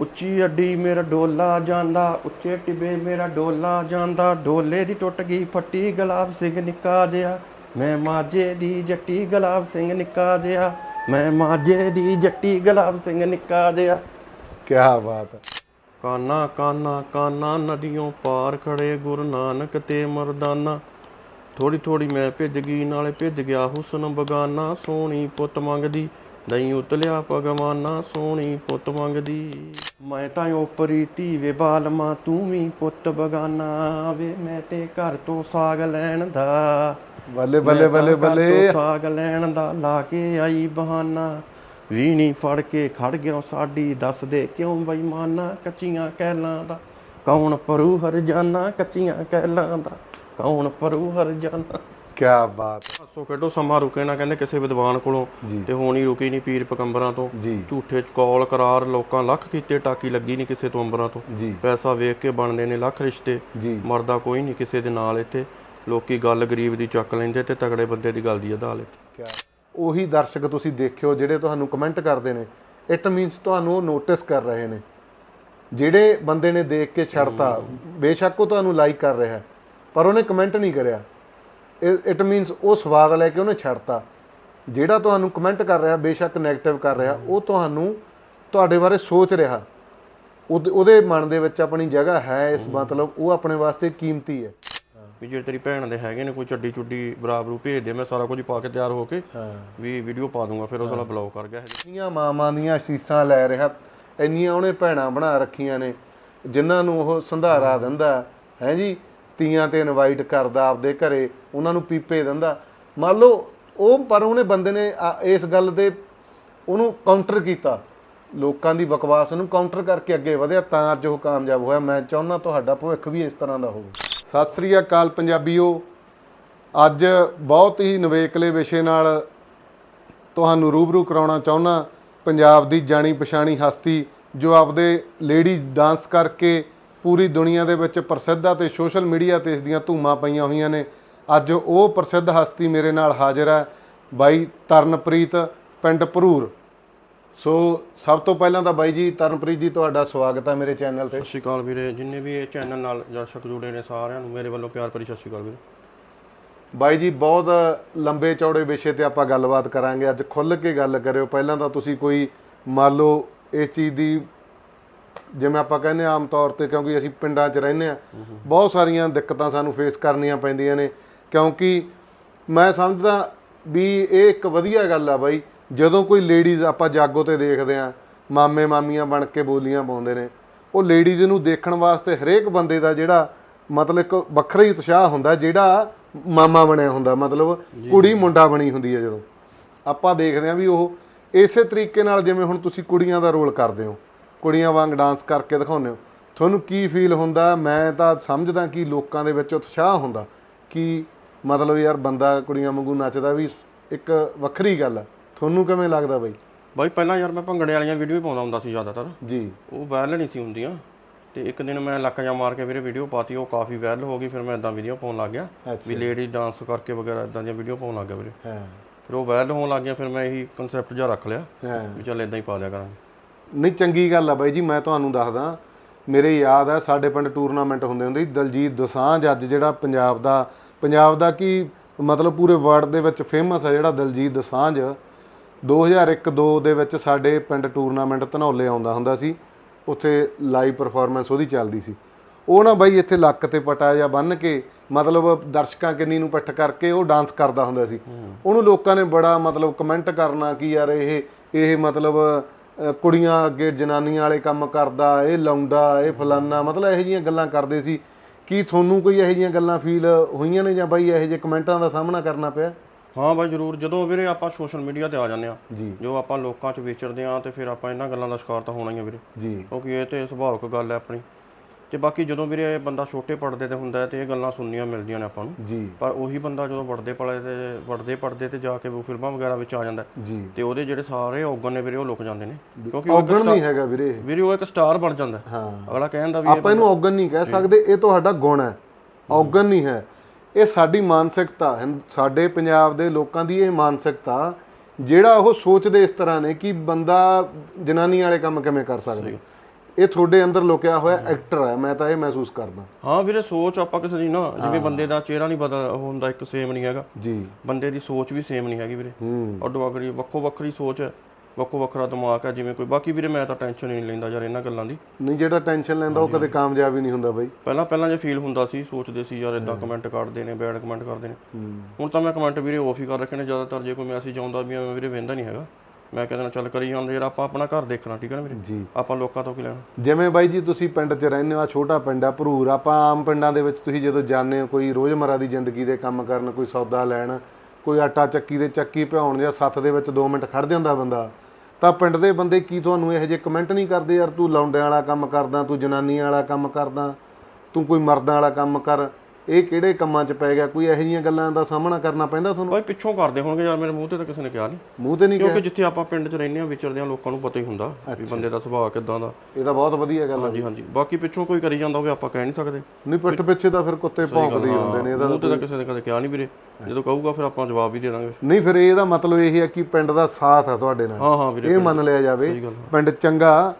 ਉੱਚੀ ਅੱਡੀ ਮੇਰਾ ਡੋਲਾ ਜਾਂਦਾ ਉੱਚੇ ਟਿਬੇ ਮੇਰਾ ਡੋਲਾ ਜਾਂਦਾ ਡੋਲੇ ਦੀ ਟੁੱਟ ਗਈ ਫੱਟੀ ਗੁਲਾਬ ਸਿੰਘ ਨਿੱਕਾ ਜਿਹਾ। ਮੈਂ ਮਾਝੇ ਦੀ ਜੱਟੀ ਗੁਲਾਬ ਸਿੰਘ ਨਿੱਕਾ ਜਿਹਾ। ਮੈਂ ਮਾਝੇ ਦੀ ਜੱਟੀ ਗੁਲਾਬ ਸਿੰਘ ਨਿੱਕਾ ਜਿਹਾ। ਕੀ ਬਾਤ ਹੈ। ਕਾਨਾ ਕਾਨਾ ਕਾਨਾ ਨਦੀਆਂ ਪਾਰ ਖੜੇ ਗੁਰੂ ਨਾਨਕ ਤੇ ਮਰਦਾਨਾ। ਥੋੜੀ ਥੋੜੀ ਮੈਂ ਭਿੱਜ ਗਈ ਨਾਲੇ ਭਿੱਜ ਗਿਆ ਹੁਸਨ ਬਗਾਨਾ। ਸੋਹਣੀ ਪੁੱਤ ਮੰਗਦੀ ਦਈ ਉਤਲਿਆ ਭਗਵਾਨਾ ਸੋਹਣੀ ਪੁੱਤ ਮੰਗਦੀ। ਮੈਂ ਤਾਂ ਉਪਰੀ ਧੀ ਵੇ ਬਾਲਮਾ ਤੂੰ ਵੀ ਪੁੱਤ ਬਗਾਨਾ ਵੇ ਮੈਂ ਤੇ ਘਰ ਤੋਂ ਸਾਗ ਲੈਣ ਦਾ। ਬੱਲੇ ਬੱਲੇ ਬੱਲੇ ਬੱਲੇ। ਬੱਲੇ ਸਾਗ ਲੈਣ ਦਾ ਲਾ ਕੇ ਆਈ ਬਹਾਨਾ। ਵੀਣੀ ਫੜ ਕੇ ਖੜ ਗਿਆ ਸਾਡੀ ਦੱਸ ਦੇ ਕਿਉਂ ਬੇਈਮਾਨਾ ਕੱਚੀਆਂ ਕਹਿਲਾਂ ਦਾ। ਕੌਣ ਪਰੂ ਹਰਜਾਨਾ ਕੱਚੀਆਂ ਕਹਿਲਾਂ ਦਾ ਕੌਣ ਪਰੂ ਹਰਜਾਨਾ। ਕੀ ਬਾਤ। ਹੈ। ਸੋ ਖੇਡੋ ਸਮਾਂ ਰੁਕੇ ਨਾ ਕਹਿੰਦੇ ਕਿਸੇ ਵਿਦਵਾਨ ਕੋਲੋਂ। ਤੇ ਹੁਣ ਹੀ ਰੁਕੀ ਨਹੀਂ ਪੀਰ ਪਕੰਬਰਾਂ ਤੋਂ। ਝੂਠੇ ਕੌਲ ਕਰਾਰ ਲੋਕਾਂ ਲੱਖ ਕੀਤੇ ਟਾਕੀ ਲੱਗੀ ਨਹੀਂ ਕਿਸੇ ਤੋਂ ਅੰਬਰਾਂ ਤੋਂ। ਪੈਸਾ ਵੇਖ ਕੇ ਬਣਦੇ ਨੇ ਲੱਖ ਰਿਸ਼ਤੇ। ਮਰਦਾ ਕੋਈ ਨਹੀਂ ਕਿਸੇ ਦੇ ਨਾਲ ਇੱਥੇ। ਲੋਕੀ ਗੱਲ ਗਰੀਬ ਦੀ ਚੱਕ ਲੈਂਦੇ ਤੇ ਤਗੜੇ ਬੰਦੇ ਦੀ ਗੱਲ ਦੀ ਅਦਾਲਤ। ਕਿਆ। ਉਹੀ ਦਰਸ਼ਕ ਤੁਸੀਂ ਦੇਖਿਓ ਜਿਹੜੇ ਤੁਹਾਨੂੰ ਕਮੈਂਟ ਕਰਦੇ ਨੇ ਇਟ ਮੀਨਸ ਤੁਹਾਨੂੰ ਨੋਟਿਸ ਕਰ ਰਹੇ ਨੇ। ਜਿਹੜੇ ਬੰਦੇ ਨੇ ਦੇਖ ਕੇ ਛੱਡਤਾ ਬੇਸ਼ੱਕ ਉਹ ਤੁਹਾਨੂੰ ਲਾਈਕ ਕਰ ਰਿਹਾ ਪਰ ਉਹਨੇ ਕਮੈਂਟ ਨਹੀਂ ਕਰਿਆ। ਇਟ ਮੀਨਸ ਉਹ ਸਵਾਦ ਲੈ ਕੇ ਉਹਨੇ ਛੱਡਤਾ। ਜਿਹੜਾ ਤੁਹਾਨੂੰ ਕਮੈਂਟ ਕਰ ਰਿਹਾ ਬੇਸ਼ੱਕ 네ਗੇਟਿਵ ਕਰ ਰਿਹਾ ਉਹ ਤੁਹਾਨੂੰ ਤੁਹਾਡੇ ਬਾਰੇ ਸੋਚ ਰਿਹਾ। ਉਹਦੇ- ਉਹਦੇ ਮਨ ਦੇ ਵਿੱਚ ਆਪਣੀ ਜਗ੍ਹਾ ਹੈ ਇਸ ਮਤਲਬ ਉਹ ਆਪਣੇ ਵਾਸਤੇ ਕੀਮਤੀ ਹੈ। ਵੀ ਜਿਹੜੇ ਤੇਰੀ ਭੈਣ ਦੇ ਹੈਗੇ ਨੇ ਕੋਈ ਚੱਡੀ ਚੁੱਡੀ ਬਰਾਬਰੂ ਭੇਜ ਦੇ ਮੈਂ ਸਾਰਾ ਕੁਝ ਪਾ ਕੇ ਤਿਆਰ ਹੋ ਕੇ ਹਾਂ। ਵੀ ਵੀਡੀਓ ਪਾ ਦੂੰਗਾ ਫਿਰ ਉਹ ਸਾਲਾ ਬਲੌਕ ਕਰ ਗਿਆ ਇਹ ਇੰਨੀਆਂ ਮਾਵਾਂ ਦੀਆਂ ਅਸੀਸਾਂ ਲੈ ਰਿਹਾ ਇੰਨੀਆਂ ਉਹਨੇ ਭੈਣਾਂ ਬਣਾ ਰੱਖੀਆਂ ਨੇ ਜਿਨ੍ਹਾਂ ਨੂੰ ਉਹ ਸੰਧਾਰਾ ਦਿੰਦਾ। ਹੈ ਜੀ? ਤੀਆਂ ਤੇ ਇਨਵਾਈਟ ਕਰਦਾ ਆਪਦੇ ਘਰੇ, ਉਹਨਾਂ ਨੂੰ ਪੀਪੇ ਦਿੰਦਾ। ਮੰਨ ਲਓ, ਉਹ, ਪਰ ਉਹਨੇ ਬੰਦੇ ਨੇ ਆ- ਇਸ ਗੱਲ ਦੇ ਉਹਨੂੰ ਕਾਊਂਟਰ ਕੀਤਾ। ਲੋਕਾਂ ਦੀ ਬਕਵਾਸ ਨੂੰ ਕਾਊਂਟਰ ਕਰਕੇ ਅੱਗੇ ਵਧਿਆ, ਤਾਂ ਅੱਜ ਉਹ ਕਾਮਯਾਬ ਹੋਇਆ। ਮੈਂ ਚਾਹੁੰਦਾ ਤੁਹਾਡਾ ਭਵਿੱਖ ਵੀ ਇਸ ਤਰ੍ਹਾਂ ਦਾ ਹੋਵੇ। ਸਤਿ ਸ੍ਰੀ ਅਕਾਲ ਪੰਜਾਬੀਓ। ਅੱਜ ਬਹੁਤ ਹੀ ਨਵੇਕਲੇ ਵਿਸ਼ੇ ਨਾਲ ਤੁਹਾਨੂੰ ਰੂਬਰੂ ਕਰਾਉਣਾ ਚਾਹੁੰਦਾ। ਪੰਜਾਬ ਦੀ ਜਾਣੀ ਪਛਾਣੀ ਹਸਤੀ, ਜੋ ਆਪਦੇ ਲੇਡੀਜ਼ ਡਾਂਸ ਕਰਕੇ ਪੂਰੀ ਦੁਨੀਆ ਦੇ ਵਿੱਚ ਪ੍ਰਸਿੱਧ ਆ ਤੇ ਸੋਸ਼ਲ ਮੀਡੀਆ ਤੇ ਇਸ ਦੀਆਂ ਧੂਮਾਂ ਪਈਆਂ ਹੋਈਆਂ ਨੇ। ਅੱਜ ਉਹ ਪ੍ਰਸਿੱਧ ਹਸਤੀ ਮੇਰੇ ਨਾਲ ਹਾਜ਼ਰ ਹੈ ਬਾਈ ਤਰਨਪ੍ਰੀਤ ਪਿੰਡ ਭਰੂਰ। ਸੋ ਸਭ ਤੋਂ ਪਹਿਲਾਂ ਤਾਂ ਬਾਈ ਜੀ ਤਰਨਪ੍ਰੀਤ ਜੀ ਤੁਹਾਡਾ ਸਵਾਗਤ ਹੈ ਮੇਰੇ ਚੈਨਲ ਤੇ। ਸਤਿ ਸ਼੍ਰੀ ਅਕਾਲ ਵੀਰੇ ਜਿੰਨੇ ਵੀ ਇਹ ਚੈਨਲ ਨਾਲ ਦਰਸ਼ਕ ਜੁੜੇ ਨੇ ਸਾਰਿਆਂ ਨੂੰ ਮੇਰੇ ਵੱਲੋਂ ਪਿਆਰ ਭਰੀ ਸਤਿ ਸ਼੍ਰੀ ਅਕਾਲ ਵੀਰੇ। ਬਾਈ ਜੀ ਬਹੁਤ ਲੰਬੇ ਚੌੜੇ ਵਿਸ਼ੇ ਤੇ ਆਪਾਂ ਗੱਲਬਾਤ ਕਰਾਂਗੇ। ਅੱਜ ਖੁੱਲ੍ਹ ਕੇ ਗੱਲ ਕਰਿਓ। ਪਹਿਲਾਂ ਤਾਂ ਤੁਸੀਂ ਕੋਈ ਮੰਨ ਲਓ ਇਸ ਚੀਜ਼ ਦੀ ਜਿਵੇਂ ਆਪਾਂ ਕਹਿੰਦੇ ਆਮ ਤੌਰ ਤੇ ਕਿਉਂਕਿ ਅਸੀਂ ਪਿੰਡਾਂ 'ਚ ਰਹਿੰਦੇ ਆ ਬਹੁਤ ਸਾਰੀਆਂ ਦਿੱਕਤਾਂ ਸਾਨੂੰ ਫੇਸ ਕਰਨੀਆਂ ਪੈਂਦੀਆਂ ਨੇ। ਕਿਉਂਕਿ ਮੈਂ ਸਮਝਦਾ ਵੀ ਇਹ ਇੱਕ ਵਧੀਆ ਗੱਲ ਆ ਬਾਈ ਜਦੋਂ ਕੋਈ ਲੇਡੀਜ਼ ਆਪਾਂ ਜਾਗੋ ਤੇ ਦੇਖਦੇ ਆ ਮਾਮੇ ਮਾਮੀਆਂ ਬਣ ਕੇ ਬੋਲੀਆਂ ਪਾਉਂਦੇ ਨੇ ਉਹ ਲੇਡੀਜ਼ ਨੂੰ ਦੇਖਣ ਵਾਸਤੇ ਹਰੇਕ ਬੰਦੇ ਦਾ ਜਿਹੜਾ ਮਤਲਬ ਇੱਕ ਵੱਖਰਾ ਹੀ ਉਤਸ਼ਾਹ ਹੁੰਦਾ ਜਿਹੜਾ ਮਾਮਾ ਬਣਿਆ ਹੁੰਦਾ ਮਤਲਬ ਕੁੜੀ ਮੁੰਡਾ ਬਣੀ ਹੁੰਦੀ ਹੈ ਜਦੋਂ। ਆਪਾਂ ਦੇਖਦੇ ਆ ਵੀ ਉਹ ਇਸੇ ਤਰੀਕੇ ਨਾਲ ਜਿਵੇਂ ਹੁਣ ਤੁਸੀਂ ਕੁੜੀਆਂ ਦਾ ਰੋਲ ਕਰਦੇ ਹੋ ਕੁੜੀਆਂ ਵਾਂਗ ਡਾਂਸ ਕਰਕੇ ਦਿਖਾਉਂਦੇ ਹੋ। ਤੁਹਾਨੂੰ ਕੀ ਫੀਲ ਹੁੰਦਾ? ਮੈਂ ਤਾਂ ਸਮਝਦਾ ਕਿ ਲੋਕਾਂ ਦੇ ਵਿੱਚ ਉਤਸ਼ਾਹ ਹੁੰਦਾ ਕਿ ਮਤਲਬ ਯਾਰ ਬੰਦਾ ਕੁੜੀਆਂ ਵਾਂਗੂ ਨੱਚਦਾ ਵੀ ਇੱਕ ਵੱਖਰੀ ਗੱਲ ਆ। ਤੁਹਾਨੂੰ ਕਿਵੇਂ ਲੱਗਦਾ ਬਾਈ? ਬਾਈ ਪਹਿਲਾਂ ਯਾਰ ਮੈਂ ਭੰਗੜੇ ਵਾਲੀਆਂ ਵੀਡੀਓ ਹੀ ਪਾਉਂਦਾ ਹੁੰਦਾ ਸੀ ਜ਼ਿਆਦਾਤਰ। ਜੀ। ਉਹ ਵਾਇਰਲ ਨਹੀਂ ਸੀ ਹੁੰਦੀਆਂ। ਤੇ ਇੱਕ ਦਿਨ ਮੈਂ ਲੱਕ ਜਾ ਮਾਰ ਕੇ ਵੀਰੇ ਵੀਡੀਓ ਪਾਤੀ ਉਹ ਕਾਫੀ ਵਾਇਰਲ ਹੋ ਗਈ ਫਿਰ ਮੈਂ ਇਦਾਂ ਵੀਡੀਓ ਪਾਉਣ ਲੱਗ ਗਿਆ ਵੀ ਲੇਡੀ ਡਾਂਸ ਕਰਕੇ ਵਗੈਰਾ ਇਦਾਂ ਦੀਆਂ ਵੀਡੀਓ ਪਾਉਣ ਲੱਗ ਗਿਆ ਵੀਰੇ। ਹਾਂ। ਫਿਰ ਉਹ ਵਾਇਰਲ ਹੋਣ ਲੱਗ ਗਿਆ ਫਿਰ ਮੈਂ ਇਹੀ ਕਨਸੈਪਟ ਜਿਹਾ ਰੱਖ ਲਿਆ ਹਾਂ। ਵੀ ਚੱਲ ਇਦਾਂ ਹੀ ਪਾ ਲਿਆ ਕਰਾਂਗੇ। ਨਹੀਂ ਚੰਗੀ ਗੱਲ ਆ ਬਾਈ ਜੀ ਮੈਂ ਤੁਹਾਨੂੰ ਦੱਸਦਾ। ਮੇਰੇ ਯਾਦ ਆ ਸਾਡੇ ਪਿੰਡ ਟੂਰਨਾਮੈਂਟ ਹੁੰਦੇ ਹੁੰਦੇ ਸੀ ਦਲਜੀਤ ਦੋਸਾਂਝ ਅੱਜ ਜਿਹੜਾ ਪੰਜਾਬ ਦਾ ਪੰਜਾਬ ਦਾ ਕੀ ਮਤਲਬ ਪੂਰੇ ਵਰਲਡ ਦੇ ਵਿੱਚ ਫੇਮਸ ਆ ਜਿਹੜਾ ਦਲਜੀਤ ਦੋਸਾਂਝ। 2001-2 ਦੇ ਵਿੱਚ ਸਾਡੇ ਪਿੰਡ ਟੂਰਨਾਮੈਂਟ ਧਨੌਲੇ ਆਉਂਦਾ ਹੁੰਦਾ ਸੀ। ਉੱਥੇ ਲਾਈਵ ਪਰਫਾਰਮੈਂਸ ਉਹਦੀ ਚੱਲਦੀ ਸੀ। ਉਹ ਨਾ ਬਾਈ ਇੱਥੇ ਲੱਕ ਤੇ ਪਟਾ ਜਾਂ ਬੰਨ ਕੇ ਮਤਲਬ ਦਰਸ਼ਕਾਂ ਕਿੰਨੀ ਨੂੰ ਪਿੱਠ ਕਰਕੇ ਉਹ ਡਾਂਸ ਕਰਦਾ ਹੁੰਦਾ ਸੀ। ਉਹਨੂੰ ਲੋਕਾਂ ਨੇ ਬੜਾ ਮਤਲਬ ਕਮੈਂਟ ਕਰਨਾ ਕਿ ਯਾਰ ਇਹ ਇਹ ਮਤਲਬ ਕੁੜੀਆਂ ਅੱਗੇ ਜਨਾਨੀਆਂ ਵਾਲੇ ਕੰਮ ਕਰਦਾ ਇਹ ਲਾਉਂਦਾ ਇਹ ਫਲਾਨਾ ਮਤਲਬ ਇਹੋ ਜਿਹੀਆਂ ਗੱਲਾਂ ਕਰਦੇ ਸੀ। ਕੀ ਤੁਹਾਨੂੰ ਕੋਈ ਇਹੋ ਜਿਹੀਆਂ ਗੱਲਾਂ ਫੀਲ ਹੋਈਆਂ ਨੇ ਜਾਂ ਬਾਈ ਇਹੋ ਜਿਹੇ ਕਮੈਂਟਾਂ ਦਾ ਸਾਹਮਣਾ ਕਰਨਾ ਪਿਆ? ਹਾਂ ਬਾਈ ਜਰੂਰ। ਜਦੋਂ ਵੀਰੇ ਆਪਾਂ ਸੋਸ਼ਲ ਮੀਡੀਆ ਤੇ ਆ ਜਾਂਦੇ ਆ ਜੀ। ਜੋ ਆਪਾਂ ਲੋਕਾਂ 'ਚ ਵਿਚਰਦੇ ਆ ਤੇ ਫਿਰ ਆਪਾਂ ਇਹਨਾਂ ਗੱਲਾਂ ਦਾ ਸ਼ਿਕਾਰ ਤਾਂ ਹੋਣਾ ਹੀ ਆ ਵੀਰੇ। ਜੀ। ਕਿਉਂਕਿ ਇਹ ਤੇ ਸੁਭਾਵਿਕ ਗੱਲ ਹੈ ਆਪਣੀ। ਤੇ ਬਾਕੀ ਜਦੋਂ ਵੀਰੇ ਇਹ ਬੰਦਾ ਛੋਟੇ ਪੜਦੇ ਤੇ ਹੁੰਦਾ ਤੇ ਇਹ ਗੱਲਾਂ ਸੁਣਨੀਆਂ ਮਿਲਦੀਆਂ ਨੇ ਆਪਾਂ ਨੂੰ। ਜੀ। ਪਰ ਉਹੀ ਬੰਦਾ ਜਦੋਂ ਵੱਡਦੇ ਪਲੇ ਤੇ ਵੱਡਦੇ ਪੜਦੇ ਤੇ ਜਾ ਕੇ ਉਹ ਫਿਲਮਾਂ ਵਗੈਰਾ ਵਿੱਚ ਆ ਜਾਂਦਾ ਜੀ। ਤੇ ਉਹਦੇ ਜਿਹੜੇ ਸਾਰੇ ਔਗਣ ਨੇ ਵੀਰੇ ਉਹ ਲੁਕ ਜਾਂਦੇ ਨੇ। ਕਿਉਂਕਿ ਔਗਣ ਨਹੀਂ ਹੈਗਾ ਵੀਰੇ। ਵੀਰੇ ਉਹ ਇੱਕ ਸਟਾਰ ਬਣ ਜਾਂਦਾ ਹੈ। ਅਗਲਾ ਕਹਿੰਦਾ ਵੀ ਆਪਾਂ ਇਹਨੂੰ ਔਗਣ ਨਹੀਂ ਕਹਿ ਸਕਦੇ ਇਹ ਤੁਹਾਡਾ ਗੁਣ ਹੈ। ਔਗਣ ਨਹੀਂ ਹੈ। ਇਹ ਸਾਡੀ ਮਾਨਸਿਕਤਾ ਸਾਡੇ ਪੰਜਾਬ ਦੇ ਲੋਕਾਂ ਦੀ ਇਹ ਮਾਨਸਿਕਤਾ ਜਿਹੜਾ ਉਹ ਸੋਚਦੇ ਇਸ ਤਰ੍ਹਾਂ ਨੇ ਕਿ ਬੰਦਾ ਜਨਾਨੀ ਵਾਲੇ ਕੰਮ ਕਿਵੇਂ ਕਰ ਸਕਦਾ। ਇਹ ਤੁਹਾਡੇ ਅੰਦਰ ਲੁਕਿਆ ਹੋਇਆ ਐਕਟਰ ਹੈ ਮੈਂ ਤਾਂ ਇਹ ਮਹਿਸੂਸ ਕਰਦਾ। ਹਾਂ ਵੀਰੇ ਸੋਚ ਆਪਾਂ ਕਿਸੇ ਦੀ ਨਾ ਜਿਵੇਂ ਬੰਦੇ ਦਾ ਚਿਹਰਾ ਨਹੀਂ ਬਦਲ ਹੁੰਦਾ ਇੱਕ ਸੇਮ ਨਹੀਂ ਹੈਗਾ। ਜੀ। ਬੰਦੇ ਦੀ ਸੋਚ ਵੀ ਸੇਮ ਨਹੀਂ ਹੈਗੀ ਵੀਰੇ। ਹੂੰ। ਅੱਡੋ ਵੱਖਰੀ ਵੱਖੋ ਵੱਖਰੀ ਸੋਚ ਹੈ ਵੱਖੋ ਵੱਖਰਾ ਦਿਮਾਗ ਹੈ ਜਿਵੇਂ ਕੋਈ। ਬਾਕੀ ਵੀਰੇ ਮੈਂ ਤਾਂ ਟੈਨਸ਼ਨ ਹੀ ਨਹੀਂ ਲੈਂਦਾ ਯਾਰ ਇਹਨਾਂ ਗੱਲਾਂ ਦੀ। ਨਹੀਂ ਜਿਹੜਾ ਟੈਨਸ਼ਨ ਲੈਂਦਾ ਉਹ ਕਦੇ ਕਾਮਯਾਬ ਹੀ ਨਹੀਂ ਹੁੰਦਾ ਬਾਈ। ਪਹਿਲਾਂ ਪਹਿਲਾਂ ਜੇ ਫੀਲ ਹੁੰਦਾ ਸੀ ਸੋਚਦੇ ਸੀ ਯਾਰ ਇਦਾਂ ਕਮੈਂਟ ਕਰਦੇ ਨੇ ਬੈਡ ਕਮੈਂਟ ਕਰਦੇ ਨੇ। ਹੁਣ ਤਾਂ ਮੈਂ ਕਮੈਂਟ ਵੀਰੇ ਆਫ ਹੀ ਕਰ ਰੱਖੇ ਨੇ ਜ਼ਿਆਦਾਤਰ ਜੇ ਕੋਈ ਮੈਸੇਜ ਆਉਂਦਾ ਵੀ ਮੈਂ ਵੀਰੇ ਵੇਂਦਾ ਨਹੀਂ ਹੈਗਾ। ਮੈਂ ਕਹਿੰਦਾ ਚੱਲ ਕਰੀ ਜਾਂਦੇ ਯਾਰ ਆਪਾਂ ਆਪਣਾ ਘਰ ਦੇਖਣਾ ਠੀਕ ਹੈ ਨਾ ਵੀਰੇ? ਜੀ। ਆਪਾਂ ਲੋਕਾਂ ਤੋਂ ਕੀ ਲੈਣਾ? ਜਿਵੇਂ ਬਾਈ ਜੀ ਤੁਸੀਂ ਪਿੰਡ 'ਚ ਰਹਿੰਦੇ ਹੋ ਆ ਛੋਟਾ ਪਿੰਡ ਆ ਭਰੂਰ ਆਪਾਂ ਆਮ ਪਿੰਡਾਂ ਦੇ ਵਿੱਚ ਤੁਸੀਂ ਜਦੋਂ ਜਾਂਦੇ ਹੋ ਕੋਈ ਰੋਜ਼ਮਰਾ ਦੀ ਜ਼ਿੰਦਗੀ ਦੇ ਕੰਮ ਕਰਨ ਕੋਈ ਸੌਦਾ ਲੈਣ ਕੋਈ ਆਟਾ ਚੱਕੀ ਦੇ ਚੱਕੀ ਭਿਉਣ ਜਾਂ ਸੱਥ ਦੇ ਵਿੱਚ 2 ਮਿੰਟ ਖੜ ਜਾਂਦਾ ਬੰਦਾ ਤਾਂ ਪਿੰਡ ਦੇ ਬੰਦੇ ਕੀ ਤੁਹਾਨੂੰ ਇਹੋ ਜਿਹੇ ਕਮੈਂਟ ਨਹੀਂ ਕਰਦੇ ਯਾਰ ਤੂੰ ਲੌਂਡਿਆਂ ਵਾਲਾ ਕੰਮ ਕਰਦਾ ਤੂੰ ਜਨਾਨੀਆਂ ਵਾਲਾ ਕੰਮ ਕਰਦਾ ਤੂੰ ਕੋਈ ਮਰਦਾਂ ਵਾਲਾ ਕੰਮ ਕਰ ਇਹ ਕਿਹੜੇ ਕੰਮਾਂ 'ਚ ਪੈ ਗਿਆ? ਕੋਈ ਇਹੋ ਜਿਹੀਆਂ ਗੱਲਾਂ ਦਾ ਸਾਹਮਣਾ ਕਰਨਾ ਪੈਂਦਾ ਤੁਹਾਨੂੰ? ਭਾਈ ਪਿੱਛੋਂ ਕਰਦੇ ਹੋਣਗੇ ਯਾਰ ਮੇਰੇ ਮੂੰਹ ਤੇ ਤਾਂ ਕਿਸੇ ਨੇ ਕਿਹਾ ਨਹੀਂ। ਮੂੰਹ ਤੇ ਨਹੀਂ ਕਿਉਂਕਿ ਜਿੱਥੇ ਆਪਾਂ ਪਿੰਡ 'ਚ ਰਹਿੰਦੇ ਆ ਵਿਚਰਦੇ ਆ ਲੋਕਾਂ ਨੂੰ ਪਤਾ ਹੀ ਹੁੰਦਾ ਵੀ ਬੰਦੇ ਦਾ ਸੁਭਾਅ ਕਿਦਾਂ ਦਾ। ਇਹ ਤਾਂ ਬਹੁਤ ਵਧੀਆ ਗੱਲ ਹੈ ਹਾਂਜੀ ਹਾਂਜੀ। ਬਾਕੀ ਪਿੱਛੋਂ ਕੋਈ ਕਰੀ ਜਾਂਦਾ ਹੋਵੇ ਆਪਾਂ ਕਹਿ ਨਹੀਂ ਸਕਦੇ। ਨਹੀਂ ਪਿੱਠ ਪਿੱਛੇ ਤਾਂ ਫਿਰ ਕੁੱਤੇ ਭੌਂਕਦੇ ਹੀ ਹੁੰਦੇ ਨੇ ਇਹਦਾ ਮੂੰਹ ਤੇ ਤਾਂ ਕਿਸੇ ਨੇ ਕਦੇ ਕਿਹਾ ਨਹੀਂ ਵੀਰੇ। ਜਦੋਂ ਕਹੂਗਾ ਫਿਰ ਆਪਾਂ ਜਵਾਬ ਵੀ ਦੇ ਦਾਂਗੇ। ਨਹੀਂ ਫਿਰ ਇਹਦਾ ਮਤਲਬ ਇਹ ਹੈ ਕਿ ਪਿੰਡ ਦਾ ਸਾਥ ਹੈ ਤੁਹਾਡੇ ਨਾਲ। ਹਾਂ ਹਾਂ ਵੀਰੇ ਇਹ ਮੰਨ ਲਿਆ ਜਾਵੇ। ਪਿੰਡ ਚੰਗਾ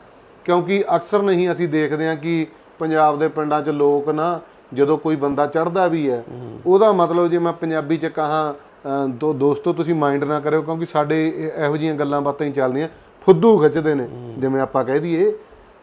ਕਿਉਂਕਿ ਅਕਸਰ ਨਹੀਂ ਅਸੀਂ ਦੇਖਦੇ ਹਾਂ ਕਿ ਪੰਜਾਬ ਦੇ ਪਿੰਡਾਂ 'ਚ ਲੋਕ ਨਾ ਜਦੋਂ ਕੋਈ ਬੰਦਾ ਚੜਦਾ ਵੀ ਹੈ ਉਹਦਾ ਮਤਲਬ ਜੇ ਮੈਂ ਪੰਜਾਬੀ 'ਚ ਕਹਾਂ ਦੋ ਦੋਸਤੋ ਤੁਸੀਂ ਮਾਈਂਡ ਨਾ ਕਰਿਓ ਕਿਉਂਕਿ ਸਾਡੇ ਇਹ- ਜਿਹੀਆਂ ਗੱਲਾਂ ਬਾਤਾਂ ਹੀ ਚੱਲਦੀਆਂ ਫੁੱਦੂ ਖਿੱਚਦੇ ਨੇ ਜਿਵੇਂ ਆਪਾਂ ਕਹਿ ਦਈਏ।